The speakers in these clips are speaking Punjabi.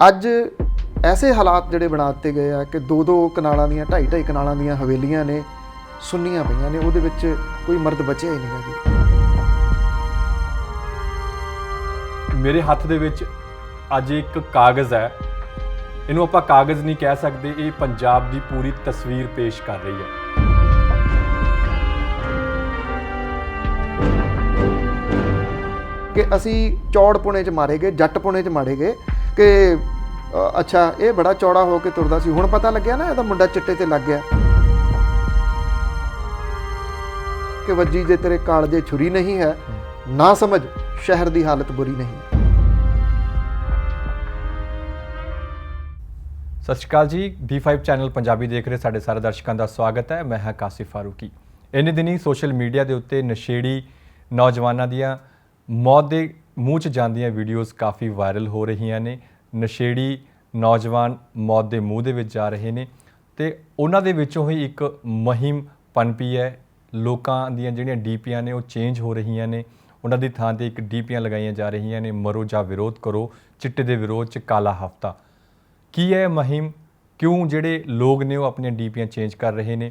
ਅੱਜ ਐਸੇ ਹਾਲਾਤ ਜਿਹੜੇ ਬਣਾ ਦਿੱਤੇ ਗਏ ਆ ਕਿ ਦੋ ਦੋ ਕਨਾਲਾਂ ਦੀਆਂ ਢਾਈ ਢਾਈ ਕਨਾਲਾਂ ਦੀਆਂ ਹਵੇਲੀਆਂ ਨੇ ਸੁੰਨੀਆਂ ਪਈਆਂ ਨੇ ਉਹਦੇ ਵਿੱਚ ਕੋਈ ਮਰਦ ਬਚਿਆ ਹੀ ਨਹੀਂਗਾ ਜੀ ਮੇਰੇ ਹੱਥ ਦੇ ਵਿੱਚ ਅੱਜ ਇੱਕ ਕਾਗਜ਼ ਹੈ। ਇਹਨੂੰ ਆਪਾਂ ਕਾਗਜ਼ ਨਹੀਂ ਕਹਿ ਸਕਦੇ ਇਹ ਪੰਜਾਬ ਦੀ ਪੂਰੀ ਤਸਵੀਰ ਪੇਸ਼ ਕਰ ਰਹੀ ਹੈ। ਕਿ ਅਸੀਂ ਚੌੜ ਪੁਣੇ ਚ ਮਾਰੇ ਗਏ ਜੱਟ ਪੁਣੇ ਚ ਮਾਰੇ ਗਏ ਕਿ ਅ, ਅੱਛਾ ਇਹ ਬੜਾ ਚੌੜਾ ਹੋ ਕੇ ਤੁਰਦਾ ਸੀ। ਹੁਣ ਪਤਾ ਲੱਗਿਆ ਨਾ ਇਹਦਾ ਮੁੰਡਾ ਚਿੱਟੇ ਤੇ ਲੱਗ ਗਿਆ। ਕਿ ਵੱਜੀ ਜੇ ਤੇਰੇ ਕਾਲਜੇ ਛੁਰੀ ਨਹੀਂ ਹੈ ਨਾ ਸਮਝ ਸ਼ਹਿਰ ਦੀ ਹਾਲਤ ਬੁਰੀ ਨਹੀਂ। ਸਤਿ ਸ਼੍ਰੀ ਅਕਾਲ ਜੀ। D5 ਚੈਨਲ ਪੰਜਾਬੀ ਦੇਖ ਰਹੇ ਸਾਡੇ ਸਾਰੇ ਦਰਸ਼ਕਾਂ ਦਾ ਸਵਾਗਤ ਹੈ। ਮੈਂ ਹਾਂ ਕਾਸਿਫ ਫਾਰੂਕੀ। ਇੰਨੇ ਦਿਨੀ ਸੋਸ਼ਲ ਮੀਡੀਆ ਦੇ ਉੱਤੇ ਨਸ਼ੇੜੀ ਨੌਜਵਾਨਾਂ ਦੀਆਂ ਮੌਤ ਦੇ ਮੂੰਹ 'ਚ ਜਾਂਦੀਆਂ ਵੀਡੀਓਜ਼ ਕਾਫੀ ਵਾਇਰਲ ਹੋ ਰਹੀਆਂ ਨੇ। ਨਸ਼ੇੜੀ ਨੌਜਵਾਨ ਮੌਤ ਦੇ ਮੂੰਹ ਦੇ ਵਿੱਚ ਜਾ ਰਹੇ ਨੇ ਤੇ ਉਹਨਾਂ ਦੇ ਵਿੱਚੋਂ ਹੀ ਇੱਕ ਮਹਿੰਮ ਪਨਪੀ ਹੈ। ਲੋਕਾਂ ਦੀਆਂ ਜਿਹੜੀਆਂ ਡੀਪੀਆਂ ਨੇ ਉਹ ਚੇਂਜ ਹੋ ਰਹੀਆਂ ਨੇ। ਉਹਨਾਂ ਦੀ ਥਾਂ ਤੇ ਇੱਕ ਡੀਪੀਆਂ ਲਗਾਈਆਂ ਜਾ ਰਹੀਆਂ ਨੇ। ਮਰੋ ਜਾਂ ਵਿਰੋਧ ਕਰੋ, ਚਿੱਟੇ ਦੇ ਵਿਰੋਧ 'ਚ ਕਾਲਾ ਹਫਤਾ। ਕੀ ਹੈ ਇਹ ਮੁਹਿੰਮ ਕਿਉਂ ਜਿਹੜੇ ਲੋਕ ਨੇ ਉਹ ਆਪਣੀਆਂ ਡੀਪੀਆਂ ਚੇਂਜ ਕਰ ਰਹੇ ਨੇ?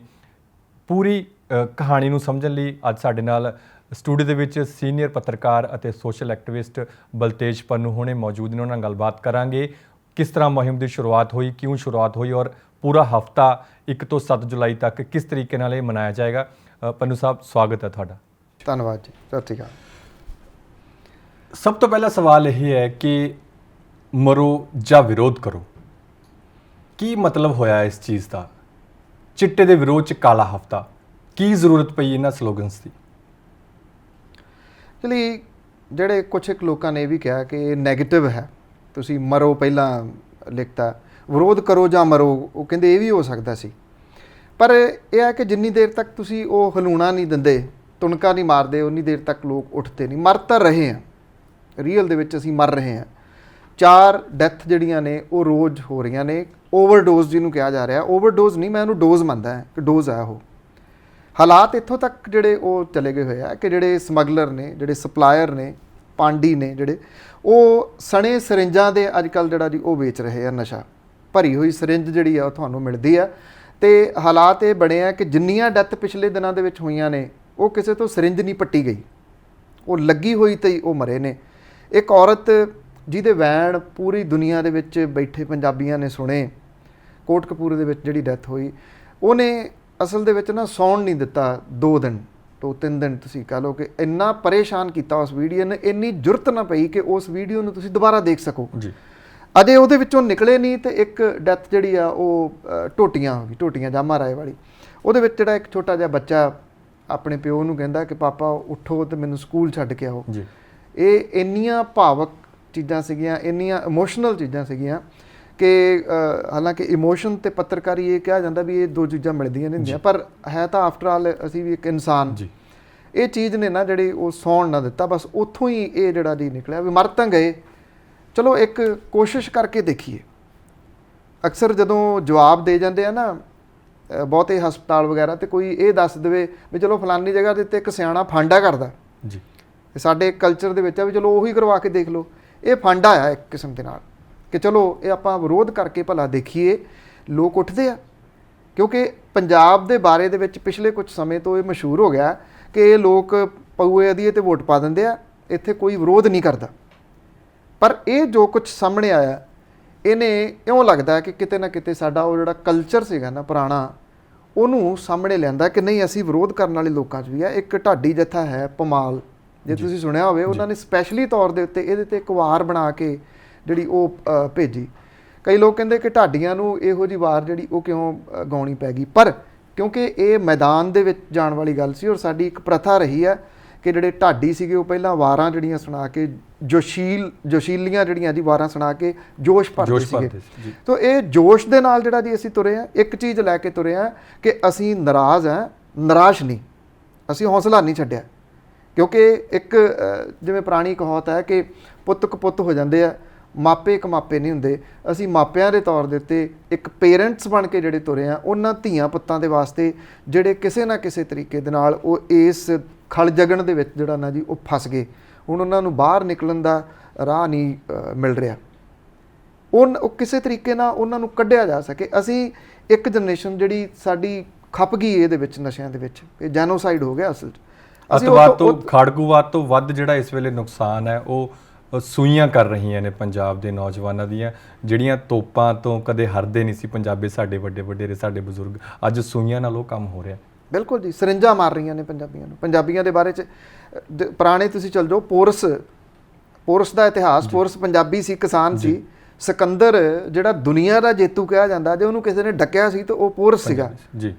ਪੂਰੀ ਕਹਾਣੀ ਨੂੰ ਸਮਝਣ ਲਈ ਅੱਜ ਸਾਡੇ ਨਾਲ ਸਟੂਡੀਓ ਦੇ ਵਿੱਚ ਸੀਨੀਅਰ ਪੱਤਰਕਾਰ ਅਤੇ ਸੋਸ਼ਲ ਐਕਟਿਵਿਸਟ ਬਲਤੇਜ ਪੰਨੂ ਹੋਣੇ ਮੌਜੂਦ ਨੇ। ਉਹਨਾਂ ਨਾਲ ਗੱਲਬਾਤ ਕਰਾਂਗੇ। ਕਿਸ ਤਰ੍ਹਾਂ ਮੁਹਿੰਮ ਦੀ ਸ਼ੁਰੂਆਤ ਹੋਈ ਕਿਉਂ ਸ਼ੁਰੂਆਤ ਹੋਈ ਔਰ ਪੂਰਾ ਹਫਤਾ 1 ਤੋਂ 7 ਜੁਲਾਈ ਤੱਕ ਕਿਸ ਤਰੀਕੇ ਨਾਲ ਇਹ ਮਨਾਇਆ ਜਾਏਗਾ? ਪੰਨੂ ਸਾਹਿਬ ਸਵਾਗਤ ਹੈ ਤੁਹਾਡਾ। ਧੰਨਵਾਦ ਜੀ। ਸਤਿ ਸ਼੍ਰੀ ਅਕਾਲ। ਸਭ ਤੋਂ ਪਹਿਲਾ ਸਵਾਲ ਇਹ ਹੈ ਕਿ ਮਰੋ ਜਾਂ ਵਿਰੋਧ ਕਰੋ। ਕੀ ਮਤਲਬ ਹੋਇਆ ਇਸ ਚੀਜ਼ ਦਾ? ਚਿੱਟੇ ਦੇ ਵਿਰੋਧ ਚ ਕਾਲਾ ਹਫਤਾ। ਕੀ ਜ਼ਰੂਰਤ ਪਈ ਇਹਨਾਂ ਸਲੋਗਨਸ ਦੀ? ਲਈ ਜਿਹੜੇ ਕੁਝ ਇੱਕ ਲੋਕਾਂ ਨੇ ਇਹ ਵੀ ਕਿਹਾ ਕਿ ਇਹ 네ਗੇਟਿਵ ਹੈ। ਤੁਸੀਂ ਮਰੋ ਪਹਿਲਾਂ ਲਿਖਤਾ। ਵਿਰੋਧ ਕਰੋ ਜਾਂ ਮਰੋ, ਉਹ ਕਹਿੰਦੇ ਇਹ ਵੀ ਹੋ ਸਕਦਾ ਸੀ। ਪਰ ਇਹ ਹੈ ਕਿ ਜਿੰਨੀ ਦੇਰ ਤੱਕ ਤੁਸੀਂ ਉਹ ਹਲੂਣਾ ਨਹੀਂ ਦਿੰਦੇ, ਤੁਣਕਾ ਨਹੀਂ ਮਾਰਦੇ, ਉਨੀ ਦੇਰ ਤੱਕ ਲੋਕ ਉੱਠਦੇ ਨਹੀਂ। ਮਰ ਤਾਂ ਰਹੇ ਆ। ਰੀਅਲ ਦੇ ਵਿੱਚ ਅਸੀਂ ਮਰ ਰਹੇ ਹਾਂ ਚਾਰ ਡੈਥ ਜਿਹੜੀਆਂ ਨੇ, ਉਹ ਰੋਜ਼ ਹੋ ਰਹੀਆਂ ਨੇ। ਓਵਰਡੋਜ਼ ਜਿਹਨੂੰ ਕਿਹਾ ਜਾ ਰਿਹਾ। ਓਵਰਡੋਜ਼ ਨਹੀਂ, ਮੈਂ ਉਹਨੂੰ ਡੋਜ਼ ਮੰਨਦਾ ਹਾਂ। ਕਿ ਡੋਜ਼ ਆ ਉਹ। ਹਾਲਾਤ ਇੱਥੋਂ ਤੱਕ ਜਿਹੜੇ ਉਹ ਚਲੇ ਗਏ ਹੋਏ ਆ ਕਿ ਜਿਹੜੇ ਸਮਗਲਰ ਨੇ, ਜਿਹੜੇ ਸਪਲਾਇਰ ਨੇ, ਪਾਂਡੀ ਨੇ ਜਿਹੜੇ, ਉਹ ਸਣੇ ਸਰਿੰਜਾਂ ਦੇ ਅੱਜਕੱਲ ਜਿਹੜਾ ਜੀ ਉਹ ਵੇਚ ਰਹੇ ਆ ਨਸ਼ਾ। ਭਰੀ ਹੋਈ ਸਰਿੰਜ ਜਿਹੜੀ ਆ ਉਹ ਤੁਹਾਨੂੰ ਮਿਲਦੀ ਆ। ਤੇ ਹਾਲਾਤ ਇਹ ਬਣੇ ਆ ਕਿ ਜਿੰਨੀਆਂ ਡੈਥ ਪਿਛਲੇ ਦਿਨਾਂ ਦੇ ਵਿੱਚ ਹੋਈਆਂ ਨੇ, ਉਹ ਕਿਸੇ ਤੋਂ ਸਰਿੰਜ ਨਹੀਂ ਪੱਟੀ ਗਈ। ਉਹ ਲੱਗੀ ਹੋਈ ਤੇ ਹੀ ਉਹ ਮਰੇ ਨੇ। ਇੱਕ ਔਰਤ ਜਿਹਦੇ ਵੈਣ ਪੂਰੀ ਦੁਨੀਆ ਦੇ ਵਿੱਚ ਬੈਠੇ ਪੰਜਾਬੀਆਂ ਨੇ ਸੁਣੇ ਕੋਟਕਪੂਰੇ ਦੇ ਵਿੱਚ ਜਿਹੜੀ ਡੈਥ ਹੋਈ, ਉਹਨੇ ਅਸਲ ਦੇ ਵਿੱਚ ਨਾ ਸੌਣ ਨਹੀਂ ਦਿੱਤਾ 2 ਦਿਨ ਤੋਂ 3 ਦਿਨ ਤੁਸੀਂ ਕਹ ਲਓ ਕਿ ਇੰਨਾ ਪਰੇਸ਼ਾਨ ਕੀਤਾ ਉਸ ਵੀਡੀਓ ਨੇ ਇੰਨੀ ਜੁਰਤ ਨਾ ਪਈ ਕਿ ਉਸ ਵੀਡੀਓ ਨੂੰ ਤੁਸੀਂ ਦੁਬਾਰਾ ਦੇਖ ਸਕੋ। ਜੀ। ਅਜੇ ਉਹਦੇ ਵਿੱਚੋਂ ਨਿਕਲੇ ਨਹੀਂ ਤੇ ਇੱਕ ਡੈਥ ਜਿਹੜੀ ਆ ਉਹ ਟੋਟੀਆਂ ਹੋ ਗਈ ਟੋਟੀਆਂ ਜਾਮਾ ਰਾਏ ਵਾਲੀ। ਉਹਦੇ ਵਿੱਚ ਜਿਹੜਾ ਇੱਕ ਛੋਟਾ ਜਿਹਾ ਬੱਚਾ ਆਪਣੇ ਪਿਓ ਨੂੰ ਕਹਿੰਦਾ ਕਿ ਪਾਪਾ ਉੱਠੋ ਤੇ ਮੈਨੂੰ ਸਕੂਲ ਛੱਡ ਕੇ ਆਓ। ਜੀ। ਇਹ ਇੰਨੀਆਂ ਭਾਵਕ ਚੀਜ਼ਾਂ ਸੀਗੀਆਂ ਇੰਨੀਆਂ ਇਮੋਸ਼ਨਲ ਚੀਜ਼ਾਂ ਸੀਗੀਆਂ ਕਿ ਹਾਲਾਂਕਿ ਇਮੋਸ਼ਨ ਤੇ ਪੱਤਰਕਾਰੀ ਇਹ ਕਿਹਾ ਜਾਂਦਾ ਵੀ ਇਹ ਦੋ ਚੀਜ਼ਾਂ ਮਿਲਦੀਆਂ ਨਹੀਂ ਹੁੰਦੀਆਂ ਪਰ ਹੈ ਤਾਂ ਆਫਟਰ ਆਲ ਅਸੀਂ ਵੀ ਇੱਕ ਇਨਸਾਨ। ਜੀ। ਇਹ ਚੀਜ਼ ਨੇ ਨਾ ਜਿਹੜੀ ਉਹ ਸੌਣ ਨਾ ਦਿੱਤਾ ਬਸ ਉੱਥੋਂ ਹੀ ਇਹ ਜਿਹੜਾ ਦੀ ਨਿਕਲਿਆ ਵੀ ਮਰ ਤਾਂ ਗਏ। ਚਲੋ ਇੱਕ ਕੋਸ਼ਿਸ਼ ਕਰਕੇ ਦੇਖੀਏ। ਅਕਸਰ ਜਦੋਂ ਜਵਾਬ ਦੇ ਜਾਂਦੇ ਆ ਨਾ ਬਹੁਤੇ ਹਸਪਤਾਲ ਵਗੈਰਾ ਤੇ ਕੋਈ ਇਹ ਦੱਸ ਦੇਵੇ ਵੀ ਚਲੋ ਫਲਾਨੀ ਜਗ੍ਹਾ ਦੇ ਉੱਤੇ ਇੱਕ ਸਿਆਣਾ ਫਾਂਡਾ ਕਰਦਾ। ਜੀ। ਸਾਡੇ ਕਲਚਰ ਦੇ ਵਿੱਚ ਆ ਵੀ ਚਲੋ ਉਹੀ ਕਰਵਾ ਕੇ ਦੇਖ ਲਓ। ਇਹ ਫੰਡ ਆਇਆ ਇੱਕ ਕਿਸਮ ਦੇ ਨਾਲ। ਕਿ ਚਲੋ ਇਹ ਆਪਾਂ ਵਿਰੋਧ ਕਰਕੇ ਭਲਾ ਦੇਖੀਏ ਲੋਕ ਉੱਠਦੇ ਆ। ਕਿਉਂਕਿ ਪੰਜਾਬ ਦੇ ਬਾਰੇ ਦੇ ਵਿੱਚ ਪਿਛਲੇ ਕੁਝ ਸਮੇਂ ਤੋਂ ਇਹ ਮਸ਼ਹੂਰ ਹੋ ਗਿਆ ਕਿ ਇਹ ਲੋਕ ਪਊਏ ਅਧੀਏ ਤੇ ਵੋਟ ਪਾ ਦਿੰਦੇ ਆ ਇੱਥੇ ਕੋਈ ਵਿਰੋਧ ਨਹੀਂ ਕਰਦਾ। ਪਰ ਇਹ ਜੋ ਕੁਝ ਸਾਹਮਣੇ ਆਇਆ ਇਹਨੇ ਇਉਂ ਲੱਗਦਾ ਕਿ ਕਿਤੇ ਨਾ ਕਿਤੇ ਸਾਡਾ ਉਹ ਜਿਹੜਾ ਕਲਚਰ ਸੀਗਾ ਨਾ ਪੁਰਾਣਾ ਉਹਨੂੰ ਸਾਹਮਣੇ ਲਿਆਂਦਾ ਕਿ ਨਹੀਂ ਅਸੀਂ ਵਿਰੋਧ ਕਰਨ ਵਾਲੇ ਲੋਕਾਂ 'ਚ ਵੀ ਆ ਇੱਕ ਢਾਡੀ ਜਥਾ ਹੈ ਪਮਾਲ ਜੇ ਤੁਸੀਂ ਸੁਣਿਆ ਹੋਵੇ ਉਹਨਾਂ ਨੇ ਸਪੈਸ਼ਲੀ ਤੌਰ ਦੇ ਉੱਤੇ ਇਹਦੇ ਤੇ ਇੱਕ ਵਾਰ ਬਣਾ ਕੇ ਜਿਹੜੀ ਉਹ ਭੇਜੀ। ਕਈ ਲੋਕ ਕਹਿੰਦੇ ਕਿ ਢਾਡੀਆਂ ਨੂੰ ਇਹੋ ਜੀ ਵਾਰ ਜਿਹੜੀ ਉਹ ਕਿਉਂ ਗਾਉਣੀ ਪੈ ਗਈ? ਪਰ ਕਿਉਂਕਿ ਇਹ ਮੈਦਾਨ ਦੇ ਵਿੱਚ ਜਾਣ ਵਾਲੀ ਗੱਲ ਸੀ ਔਰ ਸਾਡੀ ਇੱਕ ਪ੍ਰਥਾ ਰਹੀ ਹੈ ਕਿ ਜਿਹੜੇ ਢਾਡੀ ਸੀਗੇ ਉਹ ਪਹਿਲਾਂ ਵਾਰਾਂ ਜਿਹੜੀਆਂ ਸੁਣਾ ਕੇ ਜੋਸ਼ੀਲ ਜੋਸ਼ੀਲੀਆਂ ਜਿਹੜੀਆਂ ਜੀ ਵਾਰਾਂ ਸੁਣਾ ਕੇ ਜੋਸ਼ ਭਰਦੇ ਸੀਗੇ। ਤੋ ਇਹ ਜੋਸ਼ ਦੇ ਨਾਲ ਜਿਹੜਾ ਜੀ ਅਸੀਂ ਤੁਰੇ ਆ ਇੱਕ ਚੀਜ਼ ਲੈ ਕੇ ਤੁਰੇ ਆ ਕਿ ਅਸੀਂ ਨਾਰਾਜ਼ ਆ ਨਿਰਾਸ਼ ਨਹੀਂ। ਅਸੀਂ ਹੌਸਲਾ ਨਹੀਂ ਛੱਡਿਆ। ਕਿਉਂਕਿ ਇੱਕ ਜਿਵੇਂ ਪੁਰਾਣੀ ਕਹਾਵਤ ਹੈ ਕਿ ਪੁੱਤ ਕਪੁੱਤ ਹੋ ਜਾਂਦੇ ਆ। ਮਾਪੇ ਕਮਾਪੇ ਨਹੀਂ ਹੁੰਦੇ। ਅਸੀਂ ਮਾਪਿਆਂ ਦੇ ਤੌਰ ਦੇ ਉੱਤੇ ਇੱਕ ਪੇਰੈਂਟਸ ਬਣ ਕੇ ਜਿਹੜੇ ਤੁਰੇ ਆ ਉਹਨਾਂ ਧੀਆਂ ਪੁੱਤਾਂ ਦੇ ਵਾਸਤੇ ਜਿਹੜੇ ਕਿਸੇ ਨਾ ਕਿਸੇ ਤਰੀਕੇ ਦੇ ਨਾਲ ਉਹ ਇਸ ਖਲ ਜਗਣ ਦੇ ਵਿੱਚ ਜਿਹੜਾ ਨਾ ਜੀ ਉਹ ਫਸ ਗਏ। ਹੁਣ ਉਹਨਾਂ ਨੂੰ ਬਾਹਰ ਨਿਕਲਣ ਦਾ ਰਾਹ ਨਹੀਂ ਮਿਲ ਰਿਹਾ। ਉਹ ਉਹ ਕਿਸੇ ਤਰੀਕੇ ਨਾਲ ਉਹਨਾਂ ਨੂੰ ਕੱਢਿਆ ਜਾ ਸਕੇ। ਅਸੀਂ ਇੱਕ ਜਨਰੇਸ਼ਨ ਜਿਹੜੀ ਸਾਡੀ ਖੱਪ ਗਈ ਇਹਦੇ ਵਿੱਚ ਨਸ਼ਿਆਂ ਦੇ ਵਿੱਚ ਇਹ ਜੈਨੋਸਾਈਡ ਹੋ ਗਿਆ ਅਸਲ 'ਚ। ਅਤਵਾਦ ਤੋਂ ਖਾੜਕੂਵਾਦ ਤੋਂ ਵੱਧ ਜਿਹੜਾ ਇਸ ਵੇਲੇ ਨੁਕਸਾਨ ਹੈ ਉਹ ਸੂਈਆਂ ਕਰ ਰਹੀਆਂ ਨੇ ਪੰਜਾਬ ਦੇ ਨੌਜਵਾਨਾਂ ਦੀਆਂ ਜਿਹੜੀਆਂ ਤੋਪਾਂ ਤੋਂ ਕਦੇ ਹਰਦੇ ਨਹੀਂ ਸੀ ਪੰਜਾਬੀ ਸਾਡੇ ਵੱਡੇ ਵੱਡੇਰੇ ਸਾਡੇ ਬਜ਼ੁਰਗ। ਅੱਜ ਸੂਈਆਂ ਨਾਲ ਉਹ ਕੰਮ ਹੋ ਰਿਹਾ। ਬਿਲਕੁਲ ਜੀ ਸਰਿੰਜਾਂ ਮਾਰ ਰਹੀਆਂ ਨੇ ਪੰਜਾਬੀਆਂ ਨੂੰ। ਪੰਜਾਬੀਆਂ ਦੇ ਬਾਰੇ ਚ ਪੁਰਾਣੇ ਤੁਸੀਂ ਚੱਲ ਜਾਓ ਪੋਰਸ ਪੋਰਸ ਦਾ ਇਤਿਹਾਸ ਪੋਰਸ ਪੰਜਾਬੀ ਸੀ ਕਿਸਾਨ ਸੀ। ਸਿਕੰਦਰ ਜਿਹੜਾ ਦੁਨੀਆ ਦਾ ਜੇਤੂ ਕਿਹਾ ਜਾਂਦਾ ਜੇ ਉਹਨੂੰ ਕਿਸੇ ਨੇ ਡੱਕਿਆ ਸੀ ਤਾਂ ਉਹ ਪੋਰਸ ਸੀਗਾ। ਜੀ।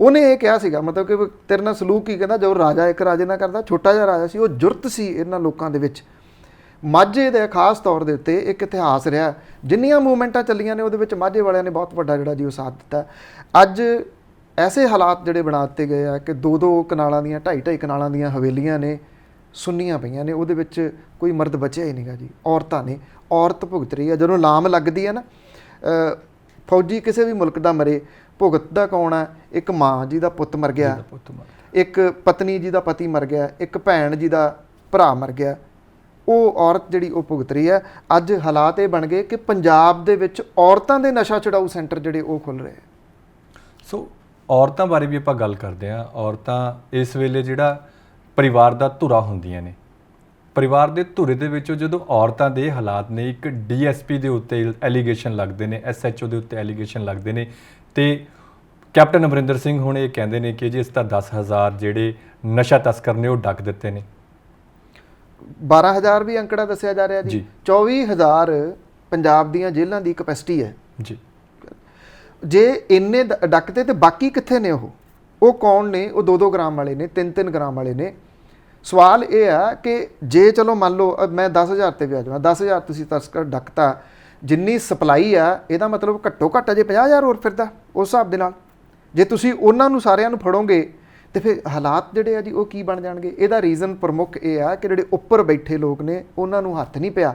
ਉਹਨੇ ਇਹ ਕਿਹਾ ਸੀਗਾ ਮਤਲਬ ਕਿ ਤੇਰੇ ਨਾਲ ਸਲੂਕ ਕੀ ਕਹਿੰਦਾ ਜੋ ਰਾਜਾ ਇੱਕ ਰਾਜੇ ਨਾਲ ਕਰਦਾ ਛੋਟਾ ਜਿਹਾ ਰਾਜਾ ਸੀ ਉਹ ਜੁਰਤ ਸੀ ਇਹਨਾਂ ਲੋਕਾਂ ਦੇ ਵਿੱਚ। ਮਾਝੇ ਦੇ ਖਾਸ ਤੌਰ ਦੇ ਉੱਤੇ ਇੱਕ ਇਤਿਹਾਸ ਰਿਹਾ। ਜਿੰਨੀਆਂ ਮੂਵਮੈਂਟਾਂ ਚੱਲੀਆਂ ਨੇ ਉਹਦੇ ਵਿੱਚ ਮਾਝੇ ਵਾਲਿਆਂ ਨੇ ਬਹੁਤ ਵੱਡਾ ਜਿਹੜਾ ਜੀ ਉਹ ਸਾਥ ਦਿੱਤਾ। ਅੱਜ ਐਸੇ ਹਾਲਾਤ ਜਿਹੜੇ ਬਣਾ ਦਿੱਤੇ ਗਏ ਆ ਕਿ ਦੋ ਦੋ ਕਨਾਲਾਂ ਦੀਆਂ ਢਾਈ ਢਾਈ ਕਨਾਲਾਂ ਦੀਆਂ ਹਵੇਲੀਆਂ ਨੇ ਸੁੰਨੀਆਂ ਪਈਆਂ ਨੇ ਉਹਦੇ ਵਿੱਚ ਕੋਈ ਮਰਦ ਬਚਿਆ ਹੀ ਨਹੀਂਗਾ ਜੀ। ਔਰਤਾਂ ਨੇ ਔਰਤ ਭੁਗਤ ਰਹੀ ਹੈ ਜਦੋਂ ਲਾਮ ਲੱਗਦੀ ਹੈ ਨਾ ਫੌਜੀ ਕਿਸੇ ਵੀ ਮੁਲਕ ਦਾ ਮਰੇ ਭੁਗਤਦਾ ਕੌਣ ਹੈ ਇੱਕ ਮਾਂ ਜਿਹਦਾ ਪੁੱਤ ਮਰ ਗਿਆ। ਇੱਕ ਪਤਨੀ ਜੀ ਦਾ ਪਤੀ ਮਰ ਗਿਆ। ਇੱਕ ਭੈਣ ਜੀ ਦਾ ਭਰਾ ਮਰ ਗਿਆ। ਉਹ ਔਰਤ ਜਿਹੜੀ ਉਹ ਭੁਗਤ ਰਹੀ ਹੈ, ਅੱਜ ਹਾਲਾਤ ਇਹ ਬਣ ਗਏ ਕਿ ਪੰਜਾਬ ਦੇ ਵਿੱਚ ਔਰਤਾਂ ਦੇ ਨਸ਼ਾ ਛਡਾਊ ਸੈਂਟਰ ਜਿਹੜੇ ਉਹ ਖੁੱਲ ਰਹੇ ਸੋ ਔਰਤਾਂ ਬਾਰੇ ਵੀ ਆਪਾਂ ਗੱਲ ਕਰਦੇ ਹਾਂ। ਔਰਤਾਂ ਇਸ ਵੇਲੇ ਜਿਹੜਾ ਪਰਿਵਾਰ ਦਾ ਧੁਰਾ ਹੁੰਦੀਆਂ ਨੇ। ਪਰਿਵਾਰ ਦੇ ਧੁਰੇ ਦੇ ਵਿੱਚੋਂ ਜਦੋਂ ਔਰਤਾਂ ਦੇ ਹਾਲਾਤ ਨੇ, ਇੱਕ ਡੀਐਸਪੀ ਦੇ ਉੱਤੇ ਐਲੀਗੇਸ਼ਨ ਲੱਗਦੇ ਨੇ ਐਸਐਚਓ ਦੇ ਉੱਤੇ ਐਲੀਗੇਸ਼ਨ ਲੱਗਦੇ ਨੇ, ਤੇ ਕੈਪਟਨ ਅਮਰਿੰਦਰ ਸਿੰਘ ਹੁਣ ਇਹ ਕਹਿੰਦੇ ਨੇ ਕਿ ਜੀ ਇਸ ਤਾਂ 10000 ਜਿਹੜੇ ਨਸ਼ਾ ਤਸਕਰ ਨੇ ਉਹ ਡੱਕ ਦਿੱਤੇ ਨੇ। 12000 ਵੀ ਅੰਕੜਾ ਦੱਸਿਆ ਜਾ ਰਿਹਾ ਜੀ। ਜੀ। 24000 ਪੰਜਾਬ ਦੀਆਂ ਜੇਲ੍ਹਾਂ ਦੀ ਕਪੈਸਿਟੀ ਹੈ। ਜੀ। ਜੇ ਇੰਨੇ ਡ- ਡੱਕਤੇ ਤੇ ਬਾਕੀ ਕਿੱਥੇ ਨੇ ਉਹ? ਉਹ ਕੌਣ ਨੇ? ਉਹ 2-2 ਗ੍ਰਾਮ ਵਾਲੇ ਨੇ 3-3 ਗ੍ਰਾਮ ਵਾਲੇ ਨੇ। ਸਵਾਲ ਇਹ ਆ ਕਿ ਜੇ ਚਲੋ ਮੰਨ ਲਓ ਮੈਂ 10000 ਤੇ ਵੀ ਆ ਜਾਵਾਂ 10000 ਤੁਸੀਂ ਤਸਕਰ ਡੱਕਤਾ ਜਿੰਨੀ ਸਪਲਾਈ ਆ ਇਹਦਾ ਮਤਲਬ ਘੱਟੋ ਘੱਟ ਅਜੇ 50000 ਹੋਰ ਫਿਰਦਾ ਉਸ ਹਿਸਾਬ ਦੇ ਨਾਲ। ਜੇ ਤੁਸੀਂ ਉਹਨਾਂ ਨੂੰ ਸਾਰਿਆਂ ਨੂੰ ਫੜੋਗੇ ਤੇ ਫਿਰ ਹਾਲਾਤ ਜਿਹੜੇ ਆ ਜੀ ਉਹ ਕੀ ਬਣ ਜਾਣਗੇ? ਇਹਦਾ ਰੀਜ਼ਨ ਪ੍ਰਮੁੱਖ ਇਹ ਆ ਕਿ ਜਿਹੜੇ ਉੱਪਰ ਬੈਠੇ ਲੋਕ ਨੇ ਉਹਨਾਂ ਨੂੰ ਹੱਥ ਨਹੀਂ ਪਿਆ।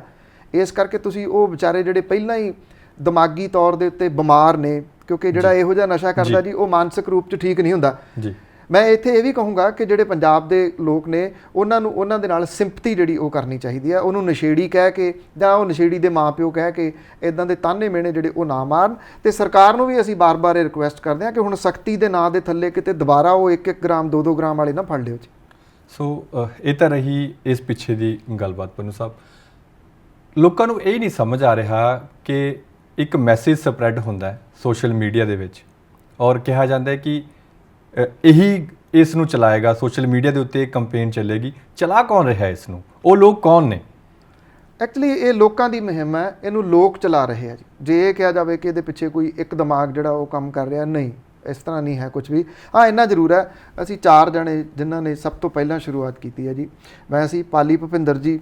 ਇਸ ਕਰਕੇ ਤੁਸੀਂ ਉਹ ਵਿਚਾਰੇ ਜਿਹੜੇ ਪਹਿਲਾਂ ਹੀ ਦਿਮਾਗੀ ਤੌਰ ਦੇ ਉੱਤੇ ਬਿਮਾਰ ਨੇ ਕਿਉਂਕਿ ਜਿਹੜਾ ਇਹੋ ਜਿਹਾ ਨਸ਼ਾ ਕਰਦਾ ਜੀ ਉਹ ਮਾਨਸਿਕ ਰੂਪ 'ਚ ਠੀਕ ਨਹੀਂ ਹੁੰਦਾ। ਜੀ। ਮੈਂ ਇੱਥੇ ਇਹ ਵੀ ਕਹੂੰਗਾ ਕਿ ਜਿਹੜੇ ਪੰਜਾਬ ਦੇ ਲੋਕ ਨੇ, ਉਹਨਾਂ ਨੂੰ, ਉਹਨਾਂ ਦੇ ਨਾਲ ਸਿੰਪਥੀ ਜਿਹੜੀ ਉਹ ਕਰਨੀ ਚਾਹੀਦੀ ਹੈ ਉਹਨੂੰ ਨਸ਼ੇੜੀ ਕਹਿ ਕੇ ਜਾਂ ਉਹ ਨਸ਼ੇੜੀ ਦੇ ਮਾਪਿਓ ਕਹਿ ਕੇ ਇਦਾਂ ਦੇ ਤਾਨੇ ਮੇਣੇ ਜਿਹੜੇ ਉਹ ਨਾ ਮਾਰਨ। ਤੇ ਸਰਕਾਰ ਨੂੰ ਵੀ ਅਸੀਂ ਬਾਰ-ਬਾਰ ਇਹ ਰਿਕੁਐਸਟ ਕਰਦੇ ਹਾਂ ਕਿ ਹੁਣ ਸਖਤੀ ਦੇ ਨਾਂ ਦੇ ਥੱਲੇ ਕਿਤੇ ਦੁਬਾਰਾ ਉਹ 1-1 ਗ੍ਰਾਮ 2-2 ਗ੍ਰਾਮ ਵਾਲੇ ਨਾ ਫੜ ਲਿਓ ਜੀ। ਸੋ ਇਹ ਤਾਂ ਰਹੀ ਇਸ ਪਿੱਛੇ ਦੀ ਗੱਲਬਾਤ, ਪਨੂ ਸਾਹਿਬ। ਲੋਕਾਂ ਨੂੰ ਇਹ ਨਹੀਂ ਸਮਝ ਆ ਰਿਹਾ ਕਿ ਇੱਕ ਮੈਸੇਜ ਸਪਰੈਡ ਹੁੰਦਾ ਹੈ ਸੋਸ਼ਲ ਮੀਡੀਆ ਦੇ ਵਿੱਚ ਔਰ ਕਿਹਾ ਜਾਂਦਾ ਹੈ ਕਿ ਇਹੀ ਇਸ ਨੂੰ ਚਲਾਏਗਾ ਸੋਸ਼ਲ ਮੀਡੀਆ ਦੇ ਉੱਤੇ ਇਹ ਕੈਂਪੇਨ ਚੱਲੇਗੀ। ਚਲਾ ਕੌਣ ਰਿਹਾ ਇਸ ਨੂੰ ਉਹ ਲੋਕ ਕੌਣ ਨੇ? ਐਕਚੁਅਲੀ ਇਹ ਲੋਕਾਂ ਦੀ ਮੁਹਿੰਮ ਹੈ, ਇਹਨੂੰ ਲੋਕ ਚਲਾ ਰਹੇ ਆ ਜੀ। ਜੇ ਇਹ ਕਿਹਾ ਜਾਵੇ ਕਿ ਇਹਦੇ ਪਿੱਛੇ ਕੋਈ ਇੱਕ ਦਿਮਾਗ ਜਿਹੜਾ ਉਹ ਕੰਮ ਕਰ ਰਿਹਾ, ਨਹੀਂ, ਇਸ ਤਰ੍ਹਾਂ ਨਹੀਂ ਹੈ ਕੁਝ ਵੀ। ਹਾਂ, ਇੰਨਾ ਜ਼ਰੂਰ ਹੈ। ਅਸੀਂ ਚਾਰ ਜਣੇ, ਜਿਨ੍ਹਾਂ ਨੇ ਸਭ ਤੋਂ ਪਹਿਲਾਂ ਸ਼ੁਰੂਆਤ ਕੀਤੀ ਹੈ ਜੀ। ਮੈਂ ਸੀ ਪਾਲੀ ਭੁਪਿੰਦਰ ਜੀ